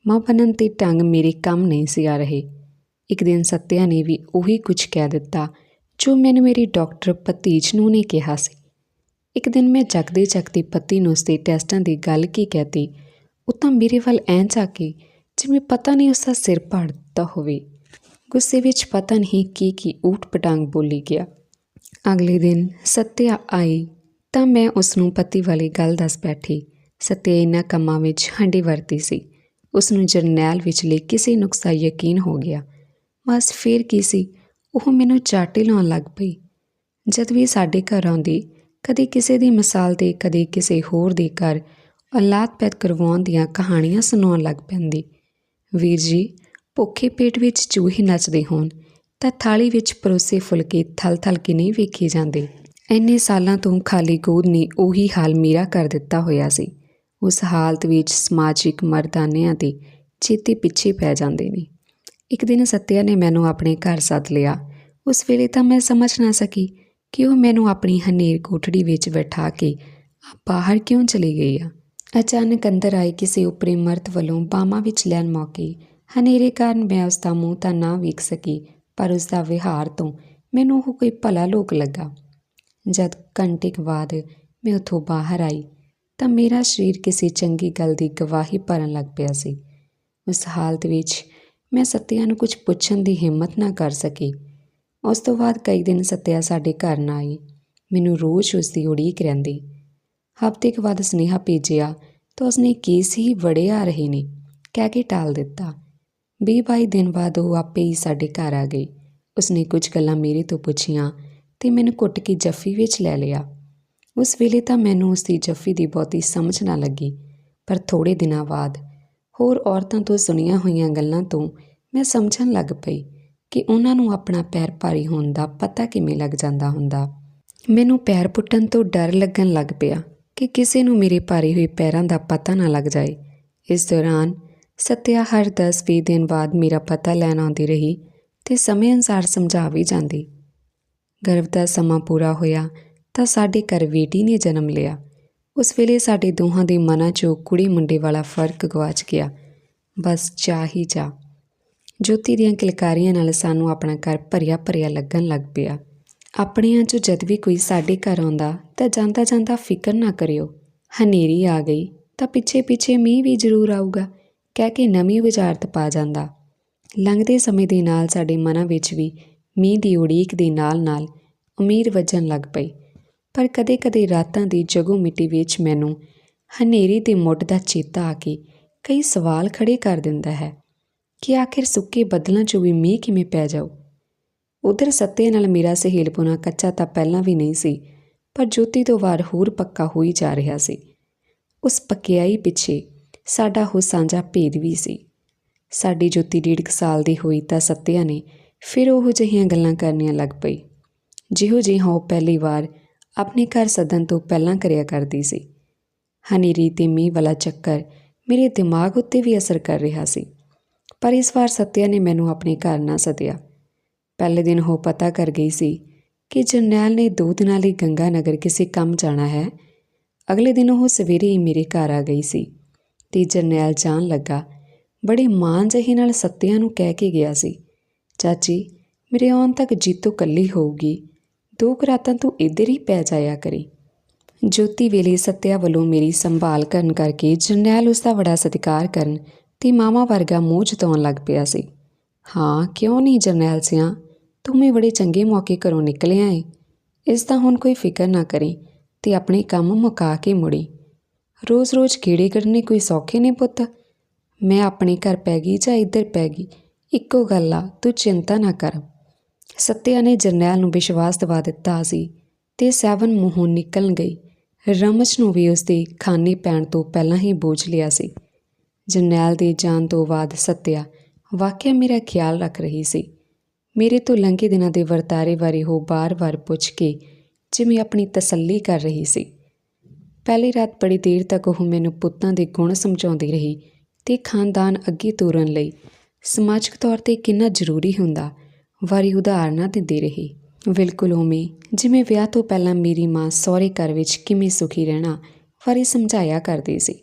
ਮਾਂ ਬਣਨ ਤੇ ਢੰਗ ਮੇਰੇ ਕੰਮ ਨਹੀਂ ਸੀ ਆ ਰਹੇ। ਇੱਕ ਦਿਨ ਸੱਤਿਆ ਨੇ ਵੀ ਉਹੀ ਕੁਝ ਕਹਿ ਦਿੱਤਾ, ਜੋ ਮੈਨੂੰ ਮੇਰੀ ਡਾਕਟਰ ਭਤੀਜ ਨੂੰ ਨੇ ਕਿਹਾ ਸੀ। ਇੱਕ ਦਿਨ ਮੈਂ ਜਗਦੇ ਜਗਦੇ ਪਤੀ ਨੂੰ ਉਸਦੇ ਟੈਸਟਾਂ ਦੀ ਗੱਲ ਕੀ ਕਹਤੀ, ਉਹ ਤਾਂ ਮੇਰੇ ਵੱਲ ਐਂ ਜਾ ਕੇ ਜਿਵੇਂ ਪਤਾ ਨਹੀਂ ਉਸਦਾ ਸਿਰ ਪਾੜ ਦਿੱਤਾ ਹੋਵੇ। ਗੁੱਸੇ ਵਿੱਚ ਪਤਾ ਨਹੀਂ ਕੀ ਕੀ ਊਟ ਪਟਾਂਗ ਬੋਲੀ ਗਿਆ। ਅਗਲੇ ਦਿਨ ਸੱਤਿਆ ਆਈ ਤਾਂ ਮੈਂ ਉਸ ਨੂੰ ਪਤੀ ਵਾਲੀ ਗੱਲ ਦੱਸ ਬੈਠੀ। ਸੱਤਿਆ ਇਹਨਾਂ ਕੰਮਾਂ ਵਿੱਚ ਹੰਡੀ ਵਰਤੀ ਸੀ। ਉਸ ਨੂੰ ਜਰਨੈਲ ਵਿਚਲੇ ਕਿਸੇ ਨੁਕਸਾ ਯਕੀਨ ਹੋ ਗਿਆ। ਬਸ ਫੇਰ ਕੀ ਸੀ? ਉਹ ਮੈਨੂੰ ਚਾਟੇ ਲਾਉਣ ਲੱਗ ਪਈ। ਜਦ ਵੀ ਸਾਡੇ ਘਰ ਆਉਂਦੀ, ਕਦੇ ਕਿਸੇ ਦੀ ਮਿਸਾਲ ਤੇ, ਕਦੇ ਕਿਸੇ ਹੋਰ ਦੇ ਘਰ ਔਲਾਦ ਪੈਦ ਕਰਵਾਉਣ ਦੀਆਂ ਕਹਾਣੀਆਂ ਸੁਣਾਉਣ ਲੱਗ ਪੈਂਦੀ। ਵੀਰ ਜੀ, ਭੁੱਖੇ ਪੇਟ ਵਿੱਚ ਚੂਹੇ ਨੱਚਦੇ ਹੋਣ, ਤਾਂ ਥਾਲੀ ਵਿੱਚ ਪਰੋਸੇ ਫੁਲਕੇ ਥਲ-ਥਲ ਕੇ ਨਹੀਂ ਵੇਖੇ ਜਾਂਦੇ। ਇੰਨੇ ਸਾਲਾਂ ਤੋਂ ਖਾਲੀ ਗੋਦ ਨੇ ਉਹੀ ਹਾਲ ਮੇਰਾ ਕਰ ਦਿੱਤਾ ਹੋਇਆ ਸੀ। ਉਸ ਹਾਲਤ ਵਿੱਚ ਸਮਾਜਿਕ ਮਰਦਾਨਿਆਂ ਦੇ ਚੇਤੇ ਪਿੱਛੇ ਪੈ ਜਾਂਦੇ ਨੇ। ਇੱਕ ਦਿਨ ਸੱਤਿਆ ਨੇ ਮੈਨੂੰ ਆਪਣੇ ਘਰ ਸੱਦ ਲਿਆ। ਉਸ ਵੇਲੇ ਤਾਂ ਮੈਂ ਸਮਝ ਨਾ ਸਕੀ ਕਿ ਉਹ ਮੈਨੂੰ ਆਪਣੀ ਹਨੇਰ ਕੋਠੜੀ ਵਿੱਚ ਬਿਠਾ ਕੇ ਬਾਹਰ ਕਿਉਂ ਚਲੀ ਗਈ ਆ। ਅਚਾਨਕ ਅੰਦਰ ਆਏ ਕਿਸੇ ਉਪਰੇ ਮਰਦ ਵੱਲੋਂ ਬਾਹਾਂ ਵਿੱਚ ਲੈਣ ਮੌਕੇ ਹਨੇਰੇ ਕਾਰਨ ਮੈਂ ਉਸ ਦਾ ਮੂੰਹ ਤਾਂ ਨਾ ਵੇਖ ਸਕੀ, ਪਰ ਉਸ ਦਾ ਵਿਹਾਰ ਤੋਂ ਮੈਨੂੰ ਉਹ ਕੋਈ ਭਲਾ ਲੋਕ ਲੱਗਾ। ਜਦ ਘੰਟੇ ਬਾਅਦ ਮੈਂ ਉੱਥੋਂ ਬਾਹਰ ਆਈ ਤਾਂ ਮੇਰਾ ਸਰੀਰ ਕਿਸੇ ਚੰਗੀ ਗੱਲ ਦੀ ਗਵਾਹੀ ਭਰਨ ਲੱਗ ਪਿਆ ਸੀ। ਉਸ ਹਾਲਤ ਵਿੱਚ ਮੈਂ ਸੱਤਿਆ ਨੂੰ ਕੁਝ ਪੁੱਛਣ ਦੀ ਹਿੰਮਤ ਨਾ ਕਰ ਸਕੀ। ਉਸ ਤੋਂ ਬਾਅਦ ਕਈ ਦਿਨ ਸੱਤਿਆ ਸਾਡੇ ਘਰ ਨਾ ਆਈ। ਮੈਨੂੰ ਰੋਜ਼ ਉਸ ਦੀ ਉਡੀਕ ਰਹਿੰਦੀ। ਹਫ਼ਤੇ ਕੁ ਬਾਅਦ ਸੁਨੇਹਾ ਭੇਜਿਆ ਤਾਂ ਉਸਨੇ ਕੇਸ ਹੀ ਬੜੇ ਆ ਰਹੇ ਨੇ, ਕਹਿ ਕੇ ਟਾਲ ਦਿੱਤਾ। ਵੀਹ ਬਾਈ ਦਿਨ ਬਾਅਦ ਉਹ ਆਪੇ ਹੀ ਸਾਡੇ ਘਰ ਆ ਗਈ। ਉਸਨੇ ਕੁਝ ਗੱਲਾਂ ਮੇਰੇ ਤੋਂ ਪੁੱਛੀਆਂ ਤੇ ਮੈਨੂੰ ਕੁੱਟ ਕੇ ਜੱਫੀ ਵਿੱਚ ਲੈ ਲਿਆ। ਉਸ ਵੇਲੇ ਤਾਂ ਮੈਨੂੰ ਉਸ ਦੀ ਜੱਫੀ ਦੀ ਬਹੁਤੀ ਸਮਝ ਨਾ ਲੱਗੀ। ਪਰ ਥੋੜੇ ਦਿਨਾਂ ਬਾਅਦ ਹੋਰ ਔਰਤਾਂ ਤੋਂ ਸੁਣੀਆਂ ਹੋਈਆਂ ਗੱਲਾਂ ਤੋਂ ਮੈਂ ਸਮਝਣ ਲੱਗ ਪਈ ਕਿ ਉਹਨਾਂ ਨੂੰ ਆਪਣਾ ਪੈਰ ਭਾਰੀ ਹੋਣ ਦਾ ਪਤਾ ਕਿਵੇਂ ਲੱਗ ਜਾਂਦਾ ਹੁੰਦਾ। ਮੈਨੂੰ ਪੈਰ ਪੁੱਟਣ ਤੋਂ ਡਰ ਲੱਗਣ ਲੱਗ ਪਿਆ ਕਿ ਕਿਸੇ ਨੂੰ ਮੇਰੇ ਭਾਰੇ ਹੋਏ ਪੈਰਾਂ ਦਾ ਪਤਾ ਨਾ ਲੱਗ ਜਾਏ। ਇਸ ਦੌਰਾਨ ਸਤਿਆ ਹਰ 10-20 ਦਿਨ ਬਾਅਦ ਮੇਰਾ ਪਤਾ ਲੈਣ ਆਉਂਦੀ ਰਹੀ ਤੇ ਸਮੇਂ ਅਨੁਸਾਰ ਸਮਝਾ ਵੀ ਜਾਂਦੀ। ਗਰਭ ਦਾ ਸਮਾਂ ਪੂਰਾ ਹੋਇਆ ਤਾਂ ਸਾਡੇ ਘਰ ਬੇਟੀ ਨੇ ਜਨਮ ਲਿਆ। ਉਸ ਵੇਲੇ ਸਾਡੇ ਦੋਹਾਂ ਦੇ ਮਨਾਂ 'ਚੋਂ ਕੁੜੀ ਮੁੰਡੇ ਵਾਲਾ ਫ਼ਰਕ ਗਵਾਚ ਗਿਆ। ਬਸ ਚਾਹ ਹੀ ਚਾਹ। ਜੋਤੀ ਦੀਆਂ ਕਿਲਕਾਰੀਆਂ ਨਾਲ ਸਾਨੂੰ ਆਪਣਾ ਘਰ ਭਰਿਆ ਭਰਿਆ ਲੱਗਣ ਲੱਗ ਪਿਆ। ਆਪਣਿਆਂ 'ਚੋਂ ਜਦ ਵੀ ਕੋਈ ਸਾਡੇ ਘਰ ਆਉਂਦਾ ਤਾਂ ਜਾਂਦਾ ਜਾਂਦਾ ਫਿਕਰ ਨਾ ਕਰਿਓ। ਹਨੇਰੀ ਆ ਗਈ ਤਾਂ ਪਿੱਛੇ ਪਿੱਛੇ ਮੀਂਹ ਵੀ ਜ਼ਰੂਰ ਆਊਗਾ। ਕਹਿ ਕੇ ਨਵੀਂ ਵਿਚਾਰਤ ਪਾ ਜਾਂਦਾ। ਲੰਘਦੇ ਸਮੇਂ ਦੇ ਨਾਲ ਸਾਡੇ ਮਨਾਂ ਵਿੱਚ ਵੀ ਮੀਂਹ ਦੀ ਉਡੀਕ ਦੇ ਨਾਲ-ਨਾਲ ਉਮੀਦ ਵੱਜਣ ਲੱਗ ਪਈ। ਪਰ ਕਦੇ-ਕਦੇ ਰਾਤਾਂ ਦੀ ਜਗੋ ਮਿੱਟੀ ਵਿੱਚ ਮੈਨੂੰ ਹਨੇਰੀ ਦੇ ਮੁੱਢ ਦਾ ਚੇਤਾ ਆ ਕੇ ਕਈ ਸਵਾਲ ਖੜੇ ਕਰ ਦਿੰਦਾ ਹੈ ਕਿ ਆਖਿਰ ਸੁੱਕੇ ਬੱਦਲਾਂ 'ਚੋਂ ਵੀ ਮੀਂਹ ਕਿਵੇਂ ਪੈ ਜਾਊ? ਉਧਰ ਸੱਤੇ ਨਾਲ ਮੇਰਾ ਸਹੇਲਪੁਣਾ ਕੱਚਾ ਤਾਂ ਪਹਿਲਾਂ ਵੀ ਨਹੀਂ ਸੀ, ਪਰ ਜੋਤੀ ਤੋਂ ਵਾਰ ਹੋਰ ਪੱਕਾ ਹੋਈ ਜਾ ਰਿਹਾ ਸੀ। ਉਸ ਪਕਿਆਈ ਪਿੱਛੇ ਸਾਡਾ ਹੋ ਸਾਂਝਾ ਭੇਦ ਵੀ ਸੀ। ਸਾਡੀ ਜੋਤੀ ਡੇਢ ਕੁ ਸਾਲ ਦੀ ਹੋਈ ਤਾਂ ਸੱਤਿਆ ਨੇ ਫਿਰ ਉਹ ਜਿਹੀਆਂ ਗੱਲਾਂ ਕਰਨੀਆਂ ਲੱਗ ਪਈ। ਜਿਹੋ ਜਿਹਾ ਉਹ ਪਹਿਲੀ ਵਾਰ ਆਪਣੇ ਘਰ ਸੱਦਣ ਤੋਂ ਪਹਿਲਾਂ ਕਰਿਆ ਕਰਦੀ ਸੀ। ਹਨੇਰੀ ਤੇ ਮੀਂਹ ਵਾਲਾ ਚੱਕਰ ਮੇਰੇ ਦਿਮਾਗ ਉੱਤੇ ਵੀ ਅਸਰ ਕਰ ਰਿਹਾ ਸੀ, ਪਰ ਇਸ ਵਾਰ ਸੱਤਿਆ ਨੇ ਮੈਨੂੰ ਆਪਣੇ ਘਰ ਨਾ ਸਦਿਆ। ਪਹਿਲੇ ਦਿਨ ਉਹ ਪਤਾ ਕਰ ਗਈ ਸੀ ਕਿ ਜਰਨੈਲ ਨੇ ਦੋ ਦਿਨਾਂ ਲਈ ਗੰਗਾ ਨਗਰ ਕਿਸੇ ਕੰਮ ਜਾਣਾ ਹੈ। ਅਗਲੇ ਦਿਨ ਉਹ ਸਵੇਰੇ ਹੀ ਮੇਰੇ ਘਰ ਆ ਗਈ ਸੀ ਤੇ ਜਰਨੈਲ ਜਾਣ ਲੱਗਾ। ਬੜੇ ਮਾਣ ਜਿਹੇ ਨਾਲ ਸੱਤਿਆ ਨੂੰ ਕਹਿ ਕੇ ਗਿਆ ਸੀ, ਚਾਚੀ, ਮੇਰੇ ਆਉਣ ਤੱਕ ਜੀਤੋ ਕੱਲੀ ਹੋਊਗੀ। ਦੋ ਕੁ ਰਾਤਾਂ ਤੂੰ ਇੱਧਰ ਹੀ ਪੈ ਜਾਇਆ ਕਰੀ। ਜੋਤੀ ਵੇਲੇ ਸੱਤਿਆ ਵੱਲੋਂ ਮੇਰੀ ਸੰਭਾਲ ਕਰਨ ਕਰਕੇ ਜਰਨੈਲ ਉਸ ਦਾ ਬੜਾ ਸਤਿਕਾਰ ਕਰਨ ਤੇ ਮਾਮਾ ਵਰਗਾ ਮੂੰਹ ਜਤਾਉਣ ਲੱਗ ਪਿਆ ਸੀ। ਹਾਂ, ਕਿਉਂ ਨਹੀਂ ਜਰਨੈਲ ਸਿਆ? ਤੂੰ ਵੀ ਬੜੇ ਚੰਗੇ ਮੌਕੇ ਘਰੋਂ ਨਿਕਲਿਆ ਏ। ਇਸ ਦਾ ਹੁਣ ਕੋਈ ਫਿਕਰ ਨਾ ਕਰੀ ਤੇ ਆਪਣੇ ਕੰਮ ਮੁਕਾ ਕੇ ਮੁੜੀ। ਰੋਜ਼-ਰੋਜ਼ ਕੀੜੇ ਕੱਢਣੇ ਕੋਈ ਸੌਖੇ ਨੇ ਪੁੱਤ। ਮੈਂ ਆਪਣੇ ਘਰ ਪੈ ਗਈ ਜਾਂ ਇੱਧਰ ਪੈ ਗਈ, ਇੱਕੋ ਗੱਲ ਆ, ਤੂੰ ਚਿੰਤਾ ਨਾ ਕਰ। ਸੱਤਿਆ ਨੇ ਜਰਨੈਲ ਨੂੰ ਵਿਸ਼ਵਾਸ ਦਿਵਾ ਦਿੱਤਾ ਸੀ ਤੇ ਸੈਵਨ ਮੂੰਹੋਂ ਨਿਕਲ ਗਈ। ਰਮਜ ਨੂੰ ਵੀ ਉਸਦੇ ਖਾਨੇ ਪੈਣ ਤੋਂ ਪਹਿਲਾਂ ਹੀ ਬੋਝ ਲਿਆ ਸੀ। ਜਰਨੈਲ ਦੇ ਜਾਣ ਤੋਂ ਬਾਅਦ ਸੱਤਿਆ, ਵਾਕਿਆ ਮੇਰਾ ਖਿਆਲ ਰੱਖ ਰਹੀ ਸੀ। ਮੇਰੇ ਤੋਂ ਲੰਘੇ ਦਿਨਾਂ ਦੇ ਵਰਤਾਰੇ ਬਾਰੇ ਉਹ ਬਾਰ-ਬਾਰ ਪੁੱਛ ਕੇ ਜਿਵੇਂ ਆਪਣੀ ਤਸੱਲੀ ਕਰ ਰਹੀ ਸੀ। ਪਹਿਲੀ ਰਾਤ ਬੜੀ ਦੇਰ ਤੱਕ ਉਹ ਮੈਨੂੰ ਪੁੱਤਾਂ ਦੇ ਗੁਣ ਸਮਝਾਉਂਦੀ ਰਹੀ ਤੇ ਖਾਨਦਾਨ ਅੱਗੇ ਤੋਰਨ ਲਈ ਸਮਾਜਿਕ ਤੌਰ ਤੇ ਕਿੰਨਾ ਜ਼ਰੂਰੀ ਹੁੰਦਾ ਵਾਰੀ ਉਦਾਹਰਨਾਂ ਦਿੰਦੀ ਰਹੀ। ਬਿਲਕੁਲ ਉਵੇਂ। ਜਿਵੇਂ ਵਿਆਹ ਤੋਂ ਪਹਿਲਾਂ ਮੇਰੀ ਮਾਂ ਸਹੁਰੇ ਘਰ ਵਿੱਚ ਕਿਵੇਂ ਸੁਖੀ ਰਹਿਣਾ ਵਾਰੀ ਸਮਝਾਇਆ ਕਰਦੀ ਸੀ।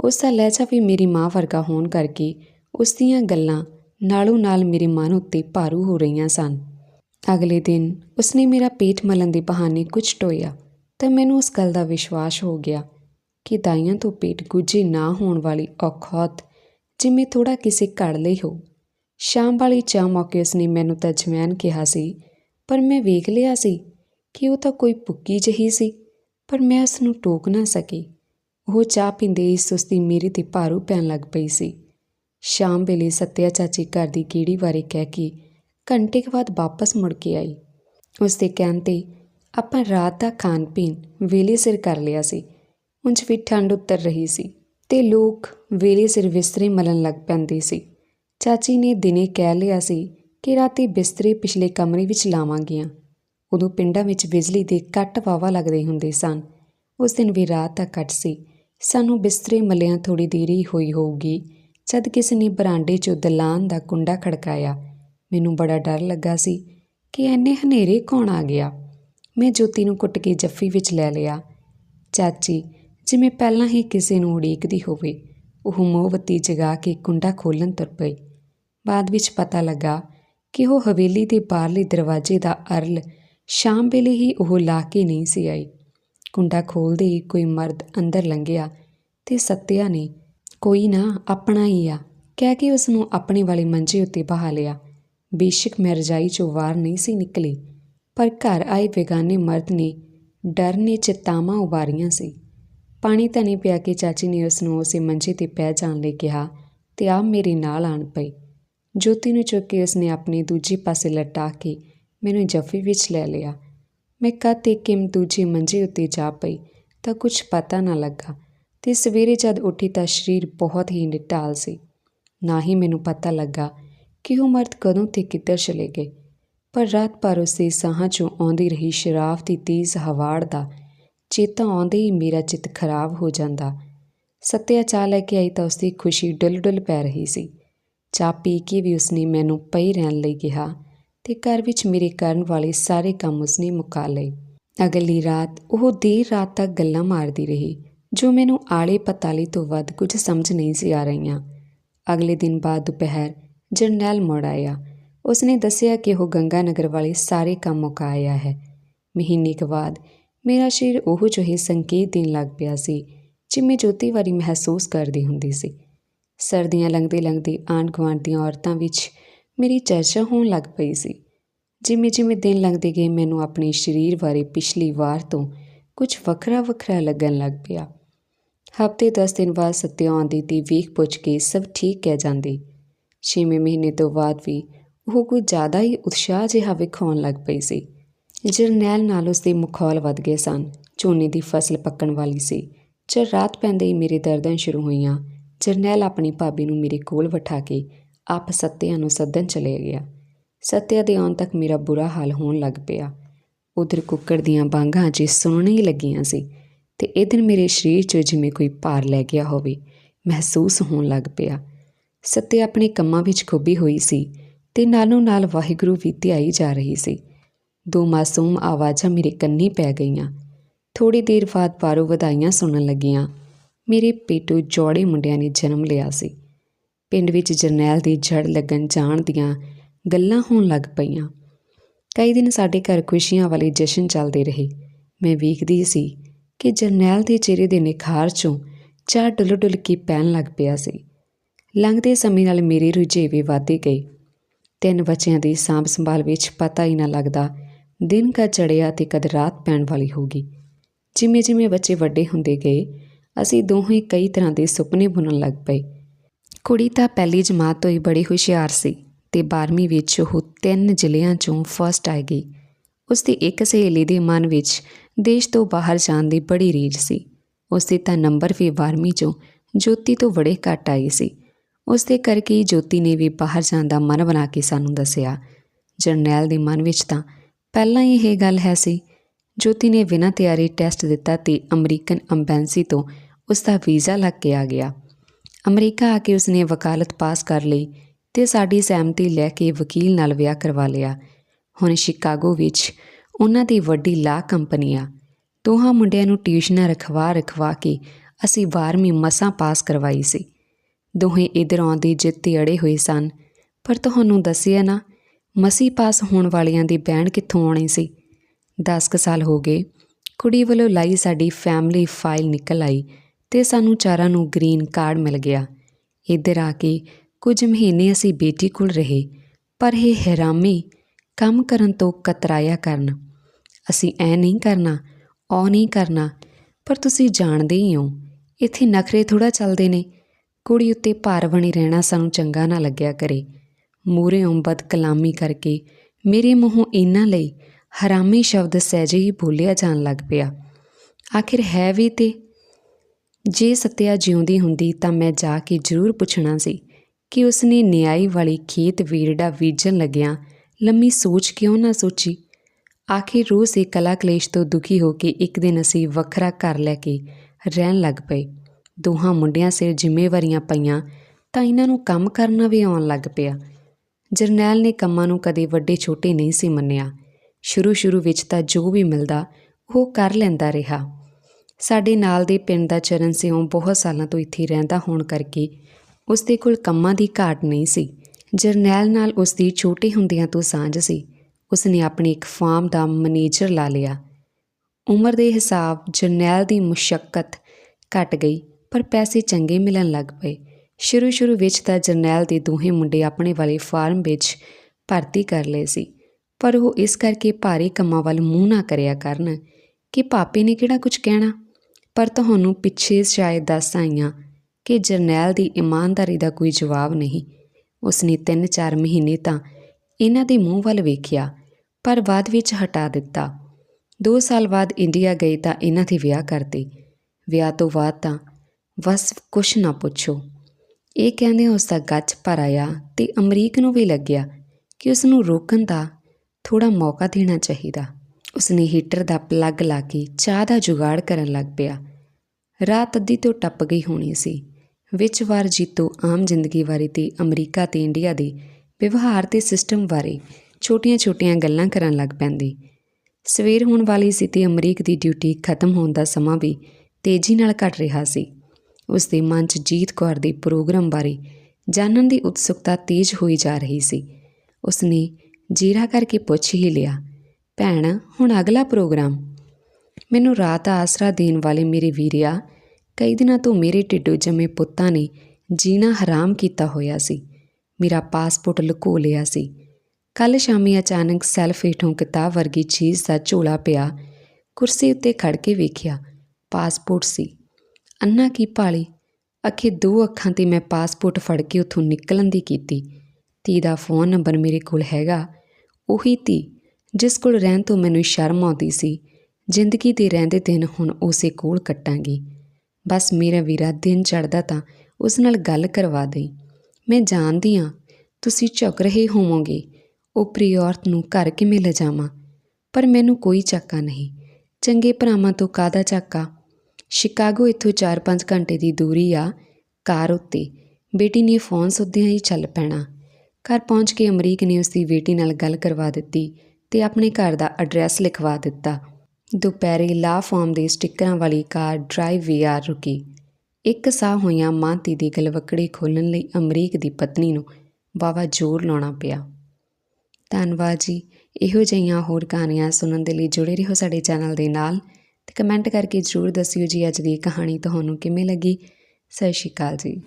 ਉਸ ਦਾ ਲਹਿਜਾ ਵੀ ਮੇਰੀ ਮਾਂ ਵਰਗਾ ਹੋਣ ਕਰਕੇ ਉਸ ਦੀਆਂ ਗੱਲਾਂ ਨਾਲੋਂ ਨਾਲ ਮੇਰੇ ਮਨ ਉੱਤੇ ਭਾਰੂ ਹੋ ਰਹੀਆਂ ਸਨ। ਅਗਲੇ ਦਿਨ ਉਸਨੇ ਮੇਰਾ ਪੇਟ ਮਲਣ ਦੇ ਬਹਾਨੇ ਕੁਝ ਟੋਇਆ ਤਾਂ ਮੈਨੂੰ ਉਸ ਗੱਲ ਦਾ ਵਿਸ਼ਵਾਸ ਹੋ ਗਿਆ ਕਿ ਦਾਈਆਂ ਤੋਂ ਪੇਟ ਗੁੱਝੇ ਨਾ ਹੋਣ ਵਾਲੀ ਔਖੌਤ, ਜਿਵੇਂ ਥੋੜਾ ਕਿਸੇ ਘੜ ਲਈ ਹੋ ਸ਼ਾਮ ਵਾਲੀ ਚਾਹ ਮੌਕੇ ਉਸਨੇ ਮੈਨੂੰ ਤਾਂ ਜਵੈਨ ਕਿਹਾ ਸੀ, ਪਰ ਮੈਂ ਵੇਖ ਲਿਆ ਸੀ ਕਿ ਉਹ ਤਾਂ ਕੋਈ ਪੁੱਕੀ ਜਹੀ ਸੀ, ਪਰ ਮੈਂ ਉਸ ਨੂੰ ਟੋਕ ਨਾ ਸਕੀ। ਉਹ ਚਾਹ ਪੀਂਦੇ ਹੀ ਸੁਸਤੀ ਮੇਰੇ ਤੇ ਭਾਰੂ ਪੈਣ ਲੱਗ ਪਈ ਸੀ। ਸ਼ਾਮ ਵੇਲੇ ਸੱਤਿਆ ਚਾਚੀ ਘਰ ਦੀ ਕੀੜੀ ਬਾਰੇ ਕਹਿ ਕੇ ਘੰਟੇ ਕੁ ਬਾਅਦ ਵਾਪਸ ਮੁੜ ਕੇ ਆਈ। ਉਸ ਦੇ ਕਹਿਣ ਤੇ ਆਪਾਂ ਰਾਤ ਦਾ ਖਾਣ ਪੀਣ ਵੇਲੇ ਸਿਰ ਕਰ ਲਿਆ ਸੀ। ਉਂਝ ਵੀ ਠੰਡ ਉਤਰ ਰਹੀ ਸੀ ਤੇ ਲੋਕ ਵੇਲੇ ਸਿਰ ਵਿਸਤਰੇ ਮਲਣ ਲੱਗ ਪੈਂਦੇ ਸੀ। ਚਾਚੀ ਨੇ ਦਿਨੇ ਕਹਿ ਲਿਆ ਸੀ ਕਿ ਰਾਤੀ ਬਿਸਤਰੇ ਪਿਛਲੇ ਕਮਰੇ ਵਿੱਚ ਲਾਵਾਂਗੀਆਂ। ਉਦੋਂ ਪਿੰਡਾਂ ਵਿੱਚ ਬਿਜਲੀ ਦੇ ਕੱਟ ਵਾਵਾ ਲੱਗਦੇ ਹੁੰਦੇ ਸਨ। ਉਸ ਦਿਨ ਵੀ ਰਾਤ ਦਾ ਕੱਟ ਸੀ। ਸਾਨੂੰ ਬਿਸਤਰੇ ਮਲਿਆਂ ਥੋੜੀ ਦੇਰੀ ਹੋਈ ਹੋਊਗੀ। ਜਦ ਕਿਸੇ ਨੇ ਬਰਾਂਡੇ 'ਚੋਂ ਦਲਾਨ ਦਾ ਕੁੰਡਾ ਖੜਕਾਇਆ, ਮੈਨੂੰ ਬੜਾ ਡਰ ਲੱਗਾ ਸੀ ਕਿ ਐਨੇ ਹਨੇਰੇ ਕੌਣ ਆ ਗਿਆ। ਮੈਂ ਜੋਤੀ ਨੂੰ ਕੁੱਟ ਕੇ ਜੱਫੀ ਵਿੱਚ ਲੈ ਲਿਆ। ਚਾਚੀ, ਜਿਵੇਂ ਪਹਿਲਾਂ ਹੀ ਕਿਸੇ ਨੂੰ ਉਡੀਕਦੀ ਹੋਵੇ, ਉਹ ਮੋਹਬੱਤੀ ਜਗਾ ਕੇ ਕੁੰਡਾ ਖੋਲਣ ਤੁਰ ਪਈ। ਬਾਅਦ ਵਿੱਚ ਪਤਾ ਲੱਗਾ ਕਿ ਉਹ ਹਵੇਲੀ ਦੇ ਬਾਹਰਲੇ ਦਰਵਾਜ਼ੇ ਦਾ ਅਰਲ ਸ਼ਾਮ ਵੇਲੇ ਹੀ ਉਹ ਲਾ ਕੇ ਨਹੀਂ ਸੀ ਆਈ। ਕੁੰਡਾ ਖੋਲਦੇ ਹੀ ਕੋਈ ਮਰਦ ਅੰਦਰ ਲੰਘਿਆ ਤੇ ਸੱਤਿਆ ਨੇ, ਕੋਈ ਨਾ, ਆਪਣਾ ਹੀ ਆ। ਕਹਿ ਕੇ ਉਸ ਨੂੰ ਆਪਣੇ ਵਾਲੇ ਮੰਜੇ ਉੱਤੇ ਬਹਾ ਲਿਆ। ਬੇਸ਼ੱਕ ਮੈਂ ਰਜਾਈ ਚੋਂ ਬਾਹਰ ਨਹੀਂ ਸੀ ਨਿਕਲੀ, ਪਰ ਘਰ ਆਏ ਬੇਗਾਨੇ ਮਰਦ ਨੇ ਡਰ ਨੇ ਚਿਤਾਵਾਂ ਉਬਾਰੀਆਂ ਸੀ। ਪਾਣੀ ਧਨੀ ਪਿਆ ਕੇ ਚਾਚੀ ਨੇ ਉਸ ਨੂੰ ਉਸੇ ਮੰਜੇ ਤੇ ਪੈ ਜਾਣ ਲਈ ਕਿਹਾ ਤੇ ਆਪ ਮੇਰੇ ਨਾਲ ਆਣ ਪਈ। ਜੋਤੀ ਨੂੰ ਚੁੱਕ ਕੇ ਉਸਨੇ ਆਪਣੇ ਦੂਜੇ ਪਾਸੇ ਲਟਾ ਕੇ ਮੈਨੂੰ ਜੱਫੀ ਵਿੱਚ ਲੈ ਲਿਆ। ਮੈਂ ਕਦ ਤੇ ਕਿਮ ਦੂਜੇ ਮੰਜੇ ਉੱਤੇ ਜਾ ਪਈ ਤਾਂ ਕੁਝ ਪਤਾ ਨਾ ਲੱਗਾ ਤੇ ਸਵੇਰੇ ਜਦ ਉੱਠੀ ਤਾਂ ਸਰੀਰ ਬਹੁਤ ਹੀ ਨਿਟਾਲ ਸੀ। ਨਾ ਹੀ ਮੈਨੂੰ ਪਤਾ ਲੱਗਾ ਕਿ ਉਹ ਮਰਦ ਕਦੋਂ ਤੇ ਕਿੱਧਰ ਚਲੇ ਗਏ, ਪਰ ਰਾਤ ਭਰ ਉਸੇ ਸਾਹਾਂ ਚੋਂ ਆਉਂਦੀ ਰਹੀ ਸ਼ਰਾਬ ਦੀ ਤੇਜ਼ ਹਵਾੜ ਦਾ ਚੇਤਾ ਆਉਂਦੇ ਹੀ ਮੇਰਾ ਚਿੱਤ ਖਰਾਬ ਹੋ ਜਾਂਦਾ। ਸੱਤਿਆ ਚਾਹ ਲੈ ਕੇ ਆਈ ਤਾਂ ਉਸਦੀ ਖੁਸ਼ੀ ਡੁੱਲ-ਡੁੱਲ ਪੈ ਰਹੀ ਸੀ। ਚਾਹ ਪੀ ਕੇ ਵੀ ਉਸਨੇ ਮੈਨੂੰ ਪਈ ਰਹਿਣ ਲਈ ਕਿਹਾ ਤੇ ਘਰ ਵਿੱਚ ਮੇਰੇ ਕਰਨ ਵਾਲੇ ਸਾਰੇ ਕੰਮ ਉਸਨੇ ਮੁਕਾ ਲਏ। ਅਗਲੀ ਰਾਤ ਉਹ ਦੇਰ ਰਾਤ ਤੱਕ ਗੱਲਾਂ ਮਾਰਦੀ ਰਹੀ, ਜੋ ਮੈਨੂੰ ਆਲੇ ਪਤਾਲੇ ਤੋਂ ਵੱਧ ਕੁਝ ਸਮਝ ਨਹੀਂ ਸੀ ਆ ਰਹੀਆਂ। ਅਗਲੇ ਦਿਨ ਬਾਅਦ ਦੁਪਹਿਰ ਜਰਨੈਲ ਮੁੜ ਆਇਆ। ਉਸਨੇ ਦੱਸਿਆ ਕਿ ਉਹ ਗੰਗਾ ਨਗਰ ਵਾਲੇ ਸਾਰੇ ਕੰਮ ਮੁਕਾ ਆਇਆ ਹੈ। ਮਹੀਨੇ ਕੁ ਬਾਅਦ ਮੇਰਾ ਸਰੀਰ ਉਹ ਜਿਹੇ ਸੰਕੇਤ ਦੇਣ ਲੱਗ ਪਿਆ ਸੀ, ਜਿਵੇਂ ਜੋਤੀ ਵਾਰੀ ਮਹਿਸੂਸ ਕਰਦੀ ਹੁੰਦੀ ਸੀ। ਸਰਦੀਆਂ ਲੰਘਦੇ ਲੰਘਦੇ ਆਂਢ ਗੁਆਂਢ ਦੀਆਂ ਔਰਤਾਂ ਵਿੱਚ ਮੇਰੀ ਚਰਚਾ ਹੋਣ ਲੱਗ ਪਈ ਸੀ। ਜਿਵੇਂ ਜਿਵੇਂ ਦਿਨ ਲੰਘਦੇ ਗਏ, ਮੈਨੂੰ ਆਪਣੇ ਸਰੀਰ ਬਾਰੇ ਪਿਛਲੀ ਵਾਰ ਤੋਂ ਕੁਝ ਵੱਖਰਾ ਵੱਖਰਾ ਲੱਗਣ ਲੱਗ ਪਿਆ। ਹਫ਼ਤੇ 10 ਦਿਨ ਬਾਅਦ ਸੱਤਿਆ ਆਉਂਦੀ ਤੇ ਵੇਖ ਪੁੱਛ ਕੇ ਸਭ ਠੀਕ ਕਹਿ ਜਾਂਦੀ। ਛੇਵੇਂ ਮਹੀਨੇ ਤੋਂ ਬਾਅਦ ਵੀ ਉਹ ਕੁਝ ਜ਼ਿਆਦਾ ਹੀ ਉਤਸ਼ਾਹ ਜਿਹਾ ਵਿਖਾਉਣ ਲੱਗ ਪਈ ਸੀ। ਜਰਨੈਲ ਨਾਲ ਉਸ ਦੇ ਮੁਖੌਲ ਵੱਧ ਗਏ ਸਨ। ਝੋਨੇ ਦੀ ਫਸਲ ਪੱਕਣ ਵਾਲੀ ਸੀ। ਜਦ ਰਾਤ ਪੈਂਦੇ ਹੀ ਮੇਰੇ ਦਰਦਾਂ ਸ਼ੁਰੂ ਹੋਈਆਂ। ਜਰਨੈਲ ਆਪਣੀ ਭਾਬੀ ਨੂੰ ਮੇਰੇ ਕੋਲ ਬਿਠਾ ਕੇ ਆਪ ਸੱਤਿਆ ਨੂੰ ਸੱਦਣ ਚਲੇ ਗਿਆ। ਸੱਤਿਆ ਦੇ ਆਉਣ ਤੱਕ ਮੇਰਾ ਬੁਰਾ ਹਾਲ ਹੋਣ ਲੱਗ ਪਿਆ। ਉਧਰ ਕੁੱਕੜ ਦੀਆਂ ਬਾਂਗਾਂ 'ਚ ਸੁਣਨ ਹੀ ਲੱਗੀਆਂ ਸੀ ਤੇ ਇਧਰ ਮੇਰੇ ਸਰੀਰ 'ਚ ਜਿਵੇਂ ਕੋਈ ਭਾਰ ਲੈ ਗਿਆ ਹੋਵੇ, ਮਹਿਸੂਸ ਹੋਣ ਲੱਗ ਪਿਆ। ਸੱਤਿਆ ਆਪਣੇ ਕੰਮਾਂ ਵਿੱਚ ਖੁੱਬੀ ਹੋਈ ਸੀ ਤੇ ਨਾਲੋਂ ਨਾਲ ਵਾਹਿਗੁਰੂ ਵੀ ਧਿਆਈ ਜਾ ਰਹੀ ਸੀ। ਦੋ ਮਾਸੂਮ ਆਵਾਜ਼ਾਂ ਮੇਰੇ ਕੰਨੀ ਪੈ ਗਈਆਂ। ਥੋੜੀ ਦੇਰ ਬਾਅਦ ਬਾਹਰੋਂ ਵਧਾਈਆਂ ਸੁਣਨ ਲੱਗੀਆਂ। ਮੇਰੇ ਪੇਟੂ ਜੋੜੇ ਮੁੰਡਿਆਂ ਨੇ ਜਨਮ ਲਿਆ ਸੀ। ਪਿੰਡ ਵਿੱਚ ਜਰਨੈਲ ਦੀ ਜੜ ਲੱਗਣ ਜਾਣ ਦੀਆਂ ਗੱਲਾਂ ਹੋਣ ਲੱਗ ਪਈਆਂ। ਕਈ ਦਿਨ ਸਾਡੇ ਘਰ ਖੁਸ਼ੀਆਂ ਵਾਲੇ ਜਸ਼ਨ ਚੱਲਦੇ ਰਹੇ। ਮੈਂ ਵੇਖਦੀ ਸੀ ਕਿ ਜਰਨੈਲ ਦੇ ਚਿਹਰੇ ਦੇ ਨਿਖਾਰ ਚੋਂ ਚਾਹ ਡੁੱਲ ਡੁੱਲ ਕੇ ਪੈਣ ਲੱਗ ਪਿਆ ਸੀ। ਲੰਘਦੇ ਸਮੇਂ ਨਾਲ ਮੇਰੇ ਰੁਝੇਵੇ ਵਧਦੇ ਗਏ। ਤਿੰਨ ਬੱਚਿਆਂ ਦੀ ਸਾਂਭ ਸੰਭਾਲ ਵਿੱਚ ਪਤਾ ਹੀ ਨਾ ਲੱਗਦਾ ਦਿਨ ਕਦ ਚੜਿਆ ਤੇ ਕਦ ਰਾਤ ਪੈਣ ਵਾਲੀ ਹੋਗੀ ਜਿਵੇਂ ਜਿਵੇਂ ਬੱਚੇ ਵੱਡੇ ਹੁੰਦੇ ਗਏ ਅਸੀਂ ਦੋਹੇ ਕਈ ਤਰ੍ਹਾਂ ਦੇ ਸੁਪਨੇ ਬੁਣਨ ਲੱਗ ਪਏ। ਕੁੜੀ ਤਾਂ ਪਹਿਲੀ ਜਮਾਤ ਤੋਂ ਹੀ ਬੜੀ ਹੁਸ਼ਿਆਰ ਸੀ ਤੇ 12ਵੀਂ ਵਿੱਚ ਉਹ ਤਿੰਨ ਜ਼ਿਲ੍ਹਿਆਂ 'ਚੋਂ ਫਸਟ ਆ ਗਈ। ਉਸ ਦੀ ਇੱਕ ਸਹੇਲੀ ਦੇ ਮਨ ਵਿੱਚ ਦੇਸ਼ ਤੋਂ ਬਾਹਰ ਜਾਣ ਦੀ ਬੜੀ ਰੀਝ ਸੀ। ਉਸ ਦੇ ਤਾਂ ਨੰਬਰ ਵੀ 12ਵੀਂ 'ਚੋਂ ਜੋਤੀ ਤੋਂ ਬੜੇ ਘੱਟ ਆਏ ਸੀ। ਉਸ ਦੇ ਕਰਕੇ ਹੀ ਜੋਤੀ ਨੇ ਵੀ ਬਾਹਰ ਜਾਣ ਦਾ ਮਨ ਬਣਾ ਕੇ ਸਾਨੂੰ ਦੱਸਿਆ। ਜਰਨੈਲ ਦੇ ਮਨ ਵਿੱਚ ਤਾਂ ਪਹਿਲਾਂ ਹੀ ਇਹ ਗੱਲ ਹੈ ਸੀ। ਜੋਤੀ ਨੇ ਬਿਨਾਂ ਤਿਆਰੀ ਟੈਸਟ ਦਿੱਤਾ ਤੇ ਅਮਰੀਕਨ ਅੰਬੈਂਸੀ ਤੋਂ ਉਸ ਦਾ ਵੀਜ਼ਾ ਲੱਗ ਕੇ ਆ ਗਿਆ। ਅਮਰੀਕਾ ਆ ਕੇ ਉਸਨੇ ਵਕਾਲਤ ਪਾਸ ਕਰ ਲਈ ਤੇ ਸਾਡੀ ਸਹਿਮਤੀ ਲੈ ਕੇ ਵਕੀਲ ਨਾਲ ਵਿਆਹ ਕਰਵਾ ਲਿਆ। ਹੁਣ ਸ਼ਿਕਾਗੋ ਵਿੱਚ ਉਹਨਾਂ ਦੀ ਵੱਡੀ ਲਾ ਕੰਪਨੀ ਆ। ਦੋਹਾਂ ਮੁੰਡਿਆਂ ਨੂੰ ਟਿਊਸ਼ਨਾਂ ਰਖਵਾ ਰਖਵਾ ਕੇ ਅਸੀਂ 12ਵੀਂ ਮਸਾਂ ਪਾਸ ਕਰਵਾਈ ਸੀ। ਦੋਹੇ ਇਧਰ ਆਉਂਦੇ ਜਿੱਤੇ ਅੜੇ ਹੋਏ ਸਨ। ਪਰ ਤੁਹਾਨੂੰ ਦੱਸਿਆ ਨਾ ਮਸੀ ਪਾਸ ਹੋਣ ਵਾਲਿਆਂ ਦੀ ਬੈਂਡ ਕਿੱਥੋਂ ਆਉਣੀ ਸੀ? 10 ਕੁ ਸਾਲ ਹੋ ਗਏ। ਕੁੜੀ ਵੱਲੋਂ ਲਾਈ ਸਾਡੀ ਫੈਮਿਲੀ ਫਾਈਲ ਨਿਕਲ ਆਈ। ਤੇ ਸਾਨੂੰ ਚਾਰਾਂ ਨੂੰ ਗ੍ਰੀਨ ਕਾਰਡ ਮਿਲ ਗਿਆ। ਇੱਧਰ ਆ ਕੇ ਕੁਝ ਮਹੀਨੇ ਅਸੀਂ ਬੇਟੀ ਕੋਲ ਰਹੇ, ਪਰ ਇਹ ਹੈਰਾਮੀ ਕੰਮ ਕਰਨ ਤੋਂ ਕਤਰਾਇਆ ਕਰਨ। ਅਸੀਂ ਐ ਨਹੀਂ ਕਰਨਾ, ਉਹ ਨਹੀਂ ਕਰਨਾ, ਪਰ ਤੁਸੀਂ ਜਾਣਦੇ ਹੀ ਹੋ, ਇੱਥੇ ਨਖਰੇ ਥੋੜਾ ਚੱਲਦੇ ਨੇ। ਕੁੜੀ ਉੱਤੇ ਭਾਰ ਬਣੀ ਰਹਿਣਾ ਸਾਨੂੰ ਚੰਗਾ ਨਾ ਲੱਗਿਆ ਕਰੇ। ਮੂਰੇ ਬਦ ਕਲਾਮੀ ਕਰਕੇ ਮੇਰੇ ਮੂੰਹੋਂ ਇਹਨਾਂ ਲਈ ਹਰਾਮੀ ਸ਼ਬਦ ਸਹਿਜੇ ਹੀ ਬੋਲਿਆ ਜਾਣ ਲੱਗ ਪਿਆ। ਆਖਿਰ ਹੈ ਵੀ ਤੇ ਜੇ ਸਤਿਆ ਜਿਉਂਦੀ ਹੁੰਦੀ ਤਾਂ ਮੈਂ ਜਾ ਕੇ ਜ਼ਰੂਰ ਪੁੱਛਣਾ ਸੀ ਕਿ ਉਸਨੇ ਨਿਆਈ ਵਾਲੀ ਖੇਤ ਵੀਰੜਾ ਬੀਜਣ ਲੱਗਿਆ ਲੰਮੀ ਸੋਚ ਕਿਉਂ ਨਾ ਸੋਚੀ? ਆਖਿਰ ਰੋਜ਼ ਇਹ ਕਲਾ ਕਲੇਸ਼ ਤੋਂ ਦੁਖੀ ਹੋ ਕੇ ਇੱਕ ਦਿਨ ਅਸੀਂ ਵੱਖਰਾ ਘਰ ਲੈ ਕੇ ਰਹਿਣ ਲੱਗ ਪਏ। ਦੋਹਾਂ ਮੁੰਡਿਆਂ ਸਿਰ ਜ਼ਿੰਮੇਵਾਰੀਆਂ ਪਈਆਂ ਤਾਂ ਇਹਨਾਂ ਨੂੰ ਕੰਮ ਕਰਨਾ ਵੀ ਆਉਣ ਲੱਗ ਪਿਆ। ਜਰਨੈਲ ਨੇ ਕੰਮਾਂ ਨੂੰ ਕਦੇ ਵੱਡੇ ਛੋਟੇ ਨਹੀਂ ਸੀ ਮੰਨਿਆ। ਸ਼ੁਰੂ ਸ਼ੁਰੂ ਵਿੱਚ ਤਾਂ ਜੋ ਵੀ ਮਿਲਦਾ ਉਹ ਕਰ ਲੈਂਦਾ ਰਿਹਾ। ਸਾਡੇ ਨਾਲ ਦੇ ਪਿੰਡ ਦਾ ਚਰਨ ਸਿਉਂ ਬਹੁਤ ਸਾਲਾਂ ਤੋਂ ਇੱਥੇ ਰਹਿੰਦਾ ਹੋਣ ਕਰਕੇ ਉਸ ਦੇ ਕੋਲ ਕੰਮਾਂ ਦੀ ਘਾਟ ਨਹੀਂ ਸੀ। ਜਰਨੈਲ ਨਾਲ ਉਸ ਦੀ ਛੋਟੇ ਹੁੰਦਿਆਂ ਤੋਂ ਸਾਂਝ ਸੀ। ਉਸ ਨੇ ਆਪਣੀ ਇੱਕ ਫਾਰਮ ਦਾ ਮੈਨੇਜਰ ਲਾ ਲਿਆ। ਉਮਰ ਦੇ ਹਿਸਾਬ ਜਰਨੈਲ ਦੀ ਮੁਸ਼ਕਲ ਘਟ ਗਈ, ਪਰ ਪੈਸੇ ਚੰਗੇ ਮਿਲਣ ਲੱਗ ਪਏ। ਸ਼ੁਰੂ ਸ਼ੁਰੂ ਵਿੱਚ ਤਾਂ ਜਰਨੈਲ ਦੇ ਦੋਹੇ ਮੁੰਡੇ ਆਪਣੇ ਵਾਲੇ ਫਾਰਮ ਵਿੱਚ ਭਰਤੀ ਕਰ ਲਏ ਸੀ। ਪਰ ਉਹ ਇਸ ਕਰਕੇ ਭਾਰੀ ਕੰਮਾਂ ਵੱਲ ਮੂੰਹ ਨਾ ਕਰਿਆ ਕਰਨ ਕਿ ਪਾਪੇ ਨੇ ਕਿਹੜਾ ਕੁਝ ਕਹਿਣਾ। ਪਰ ਤੁਹਾਨੂੰ ਪਿੱਛੇ ਸ਼ਾਇਦ ਦੱਸ ਆਈਆਂ ਕਿ ਜਰਨੈਲ ਦੀ ਇਮਾਨਦਾਰੀ ਦਾ ਕੋਈ ਜਵਾਬ ਨਹੀਂ। ਉਸਨੇ 3-4 ਮਹੀਨੇ ਤਾਂ ਇਹਨਾਂ ਦੇ ਮੂੰਹ ਵੱਲ ਵੇਖਿਆ, ਪਰ ਬਾਅਦ ਵਿੱਚ ਹਟਾ ਦਿੱਤਾ। 2 ਸਾਲ ਬਾਅਦ ਇੰਡੀਆ ਗਏ ਤਾਂ ਇਹਨਾਂ ਦੇ ਵਿਆਹ ਕਰਤੇ ਵਿਆਹ ਤੋਂ ਬਾਅਦ ਤਾਂ ਬਸ ਕੁਛ ਨਾ ਪੁੱਛੋ। ਇਹ ਕਹਿੰਦੇ ਉਸ ਦਾ ਗੱਜ ਭਰ ਆਇਆ ਤੇ ਅਮਰੀਕ ਨੂੰ ਵੀ ਲੱਗਿਆ ਕਿ ਉਸ ਨੂੰ ਰੋਕਣ ਦਾ ਥੋੜਾ ਮੌਕਾ ਦੇਣਾ ਚਾਹੀਦਾ। ਉਸਨੇ ਹੀਟਰ ਦਾ ਪਲੱਗ ਲਾ ਕੇ ਚਾਹ ਦਾ ਜੁਗਾੜ ਕਰਨ ਲੱਗ ਪਿਆ। ਰਾਤ ਅੱਧੀ ਤੋਂ ਟੱਪ ਗਈ ਹੋਣੀ ਸੀ। ਵਿੱਚ ਵਾਰ ਜੀਤੋ ਆਮ ਜ਼ਿੰਦਗੀ ਬਾਰੇ ਤੇ ਅਮਰੀਕਾ ਤੇ ਇੰਡੀਆ ਦੇ ਵਿਵਹਾਰ ਤੇ ਸਿਸਟਮ ਬਾਰੇ ਛੋਟੀਆਂ-ਛੋਟੀਆਂ ਗੱਲਾਂ ਕਰਨ ਲੱਗ ਪੈਂਦੀ। ਸਵੇਰ ਹੋਣ ਵਾਲੀ ਸੀ ਤੇ ਅਮਰੀਕ ਦੀ ਡਿਊਟੀ ਖਤਮ ਹੋਣ ਦਾ ਸਮਾਂ ਵੀ ਤੇਜ਼ੀ ਨਾਲ ਘਟ ਰਿਹਾ ਸੀ। ਉਸ ਦੇ ਮਨ 'ਚ ਜੀਤ ਕੌਰ ਦੇ ਪ੍ਰੋਗਰਾਮ ਬਾਰੇ ਜਾਣਨ ਦੀ ਉਤਸੁਕਤਾ ਤੇਜ਼ ਹੋਈ ਜਾ ਰਹੀ ਸੀ। ਉਸਨੇ ਜੀਰਾ ਕਰਕੇ ਪੁੱਛ ਹੀ ਲਿਆ ਭੈਣ, ਹੁਣ ਅਗਲਾ ਪ੍ਰੋਗਰਾਮ। ਮੈਨੂੰ ਰਾਤ ਆਸਰਾ ਦੇਣ ਵਾਲੇ ਮੇਰੇ ਵੀਰਿਆ, ਕਈ ਦਿਨਾਂ ਤੋਂ ਮੇਰੇ ਢਿੱਡੋਂ ਜੰਮੇ ਪੁੱਤਾਂ ਨੇ ਜੀਣਾ ਹਰਾਮ ਕੀਤਾ ਹੋਇਆ ਸੀ। ਮੇਰਾ ਪਾਸਪੋਰਟ ਲੁਕੋ ਲਿਆ ਸੀ। ਕੱਲ ਸ਼ਾਮੀ ਅਚਾਨਕ ਸੈਲਫ ਹੇਠੋਂ ਕਿਤਾਬ ਵਰਗੀ ਚੀਜ਼ ਦਾ ਝੋਲਾ ਪਿਆ। ਕੁਰਸੀ ਉੱਤੇ ਖੜ ਕੇ ਵੇਖਿਆ, ਪਾਸਪੋਰਟ ਸੀ। ਅੰਨਾ ਕੀ ਭਾਲੀ, ਅੱਖੇ ਦੋ ਅੱਖਾਂ ਤੇ ਮੈਂ ਪਾਸਪੋਰਟ ਫੜ ਕੇ ਉੱਥੋਂ ਨਿਕਲਣ ਦੀ ਕੀਤੀ। ਧੀ ਦਾ ਫੋਨ ਨੰਬਰ ਮੇਰੇ ਕੋਲ ਹੈਗਾ, ਉਹੀ ਧੀ ਜਿਸ ਕੋਲ ਰਹਿਣ ਤੋਂ ਮੈਨੂੰ ਸ਼ਰਮ ਆਉਂਦੀ ਸੀ, ਜ਼ਿੰਦਗੀ ਦੇ ਰਹਿੰਦੇ ਦਿਨ ਹੁਣ ਉਸੇ ਕੋਲ ਕੱਟਾਂਗੀ। ਬਸ ਮੇਰਾ ਵੀਰਾ ਦਿਨ ਚੜਦਾ ਤਾਂ ਉਸ ਨਾਲ ਗੱਲ ਕਰਵਾ ਦੇ ਮੈਂ ਜਾਣਦੀ ਹਾਂ, ਤੁਸੀਂ ਝੁਕ ਰਹੇ ਹੋਵੋਗੇ, ਉਹ ਪ੍ਰੀ ਔਰਤ ਨੂੰ ਘਰ ਕਿਵੇਂ ਲਿਜਾਵਾਂ? ਪਰ ਮੈਨੂੰ ਕੋਈ ਚੱਕਾ ਨਹੀਂ। ਚੰਗੇ ਭਰਾਵਾਂ ਤੋਂ ਕਾਦਾ ਚੱਕਾ? ਸ਼ਿਕਾਗੋ ਇੱਥੋਂ 4-5 ਘੰਟੇ ਦੀ ਦੂਰੀ ਆ ਕਾਰ ਉੱਤੇ। ਬੇਟੀ ਨੇ ਫੋਨ ਸੁੱਧਿਆਂ ਹੀ ਚੱਲ ਪੈਣਾ। ਘਰ ਪਹੁੰਚ ਕੇ ਅਮਰੀਕ ਨੇ ਉਸ ਦੀ ਬੇਟੀ ਨਾਲ ਗੱਲ ਕਰਵਾ ਦਿੱਤੀ। ਤੇ ਆਪਣੇ ਘਰ ਦਾ ਐਡਰੈਸ ਲਿਖਵਾ ਦਿੱਤਾ। ਦੁਪਹਿਰੇ ਲਾ ਫਾਰਮ ਦੇ ਸਟਿੱਕਰਾਂ ਵਾਲੀ ਕਾਰ ਡਰਾਈਵ ਵੀਆਰ ਰੁਕੀ। ਇੱਕ ਸਾਹ ਹੋਈਆਂ ਮਾਂਤੀ ਦੀ ਗਲਵਕੜੀ ਖੋਲਣ ਲਈ ਅਮਰੀਕ ਦੀ ਪਤਨੀ ਨੂੰ ਵਾਵਾ ਜ਼ੋਰ ਲਾਉਣਾ ਪਿਆ। ਧੰਨਵਾਦ ਜੀ, ਇਹੋ ਜਿਹੀਆਂ ਹੋਰ ਕਹਾਣੀਆਂ ਸੁਣਨ ਦੇ ਲਈ ਜੁੜੇ ਰਹੋ ਸਾਡੇ ਚੈਨਲ ਦੇ ਨਾਲ ਤੇ ਕਮੈਂਟ ਕਰਕੇ ਜ਼ਰੂਰ ਦੱਸਿਓ ਜੀ ਅੱਜ ਦੀ ਕਹਾਣੀ ਤੁਹਾਨੂੰ ਕਿਵੇਂ ਲੱਗੀ। ਸਤਿ ਸ਼੍ਰੀ ਅਕਾਲ ਜੀ।